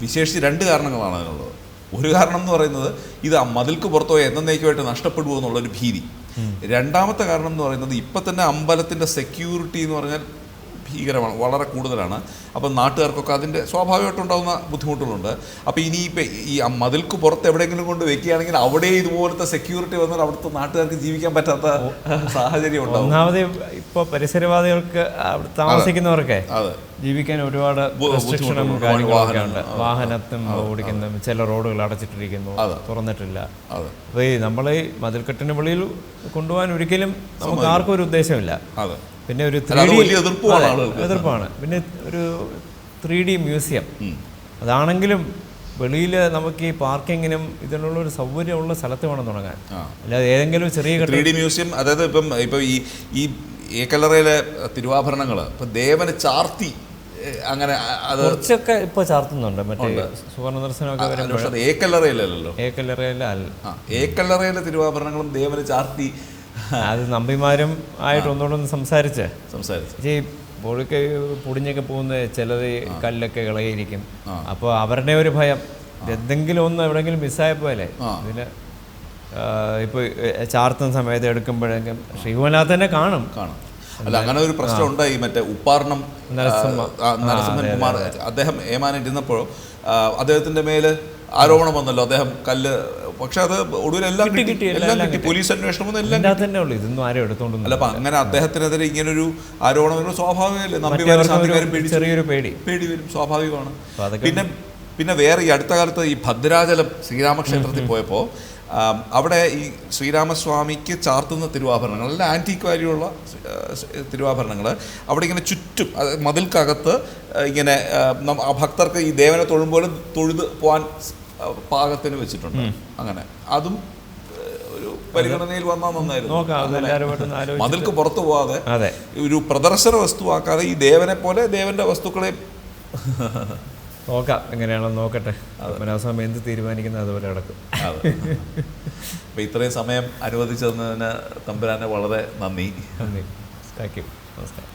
വിശേഷിച്ച് രണ്ട് കാരണങ്ങളാണ് അതിനുള്ളത്. ഒരു കാരണം എന്ന് പറയുന്നത് ഇത് ആ മതിൽക്ക് പുറത്തോ എന്നേക്കുമായിട്ട് നഷ്ടപ്പെടുമോ എന്നുള്ളൊരു ഭീതി. രണ്ടാമത്തെ കാരണം എന്ന് പറയുന്നത് ഇപ്പം തന്നെ അമ്പലത്തിന്റെ സെക്യൂരിറ്റി എന്ന് പറഞ്ഞാൽ ഭീകരമാണ് വളരെ കൂടുതലാണ്. അപ്പം നാട്ടുകാർക്കൊക്കെ അതിന്റെ സ്വാഭാവികമായിട്ടുണ്ടാകുന്ന ബുദ്ധിമുട്ടുകളുണ്ട്. അപ്പോൾ ഇനിയിപ്പോൾ ഈ മതിൽക്ക് പുറത്ത് എവിടെയെങ്കിലും കൊണ്ട് വെക്കുകയാണെങ്കിൽ അവിടെ ഇതുപോലത്തെ സെക്യൂരിറ്റി വന്നാൽ അവിടുത്തെ നാട്ടുകാർക്ക് ജീവിക്കാൻ പറ്റാത്ത സാഹചര്യം ഉണ്ടാവും. ഒന്നാമത് ഇപ്പോൾ പരിസരവാദികൾക്ക് താമസിക്കുന്നവർക്ക് അതെ. ജീവിക്കാൻ ഒരുപാട് റെസ്ട്രിക്ഷനും കാര്യങ്ങളൊക്കെ ഉണ്ട്. വാഹനത്തും ഓടിക്കുന്ന ചില റോഡുകൾ അടച്ചിട്ടിരിക്കുന്നു. തുറന്നിട്ടില്ല. അതെ. അപ്പോൾ ഈ നമ്മൾ ഈ മതിൽക്കെട്ടിന് വെളിയിൽ കൊണ്ടുപോകാൻ ഒരിക്കലും നമുക്ക് ആർക്കും ഒരു ഉദ്ദേശമില്ല പിന്നെ ഒരു അല്ല, അത് 3D വലിയ എതിർപ്പുമാണ് അതെ, ആളുകൾക്ക്. എതിർപ്പാണ്. പിന്നെ ഒരു ത്രീ ഡി മ്യൂസിയം. അതാണെങ്കിലും വെളിയിൽ നമുക്ക് ഈ പാർക്കിങ്ങിനും ഇതിനുള്ള ഒരു സൗകര്യമുള്ള സ്ഥലത്ത് വേണം തുടങ്ങാൻ. അല്ലാതെ ഏതെങ്കിലും ചെറിയ ത്രീ ഡി മ്യൂസിയം അതായത് ഇപ്പം ഇപ്പം ഈ ഈ ഏക്കലറയിലെ തിരുവാഭരണങ്ങൾ ഇപ്പം ദേവന് ചാർത്തി അങ്ങനെ അത് കുറച്ചൊക്കെ ഇപ്പോൾ ചാർത്തുന്നുണ്ട്. മറ്റേ സുവർണദർശനം ദർശനമൊക്കെ ഏക്കല്ലറയിലല്ലോ ഏക്കല്ലറയില തിരുവാഭരണങ്ങളും ദേവന് ചാർത്തി. അത് നമ്പിമാരും ആയിട്ട് ഒന്നുകൂടെ സംസാരിച്ച്. സംസാരിച്ച്? ഈ പൊടിക്ക് പൊടിഞ്ഞൊക്കെ പോകുന്ന ചിലത് കല്ലൊക്കെ ഇളകിയിരിക്കും. അപ്പൊ അപ്പോൾ അവരുടെ ഒരു ഭയം. എന്തെങ്കിലും ഒന്ന് എവിടെങ്കിലും മിസ്സായ പോലെ. ഇതിന് ഇപ്പോൾ ചാർത്തുന്ന സമയത്ത് എടുക്കുമ്പോഴെങ്കിലും തന്നെ കാണും. കാണും. അല്ല അങ്ങനെ ഒരു പ്രശ്നം ഉണ്ടായി. മറ്റേ ഉപ്പാർണം നരസിംഹൻകുമാർ ആ, നരസിംഹൻ കുമാർ അദ്ദേഹം ഏമാനിരുന്നപ്പോൾ അദ്ദേഹത്തിന്റെ മേൽ ആരോപണം വന്നല്ലോ. അദ്ദേഹം കല്ല് പക്ഷെ അത് ഒടുവിൽ എല്ലാം കിട്ടി, കിട്ടി. എല്ലാം പോലീസ് അന്വേഷണം എല്ലാം തന്നെ ഉള്ളൂ. ഇതൊന്നും ആരും എടുത്തോണ്ടൊന്നും അല്ല അപ്പൊ അങ്ങനെ അദ്ദേഹത്തിനെതിരെ ഇങ്ങനൊരു ആരോപണം വരുമ്പോൾ സ്വാഭാവികമല്ലേ? പേടിച്ചു ചെറിയൊരു പേടി. പേടി വരും. സ്വാഭാവികമാണ്. പിന്നെ പിന്നെ വേറെ ഈ അടുത്ത കാലത്ത് ഈ ഭദ്രാചലം ശ്രീരാമക്ഷേത്രത്തിൽ പോയപ്പോൾ അവിടെ ഈ ശ്രീരാമസ്വാമിക്ക് ചാർത്തുന്ന തിരുവാഭരണങ്ങൾ അല്ല ആന്റീക്ക് വാല്യുള്ള തിരുവാഭരണങ്ങൾ. അവിടെ ഇങ്ങനെ ചുറ്റും മതിൽക്കകത്ത് ഇങ്ങനെ ആ, ഭക്തർക്ക് ഈ ദേവനെ തൊഴുമ്പോൾ തൊഴുത് പോകാൻ പാകത്തിന് വെച്ചിട്ടുണ്ട്. അങ്ങനെ. അതും ഒരു പരിഗണനയിൽ വന്നാൽ നന്നായിരുന്നു. മതിൽക്ക് പുറത്തു പോവാതെ ഒരു പ്രദർശന വസ്തുവാക്കാതെ ഈ ദേവനെ പോലെ ദേവന്റെ വസ്തുക്കളെ നോക്കാം എങ്ങനെയാണെന്ന് നോക്കട്ടെ. മനോസ്വാമി എന്ത് തീരുമാനിക്കുന്നത് അതുപോലെ കിടക്കും അതെ. അപ്പൊ ഇത്രയും സമയം അനുവദിച്ചതിന് തമ്പുരാനെ വളരെ നന്ദി. നന്ദി. താങ്ക് യു നമസ്കാരം.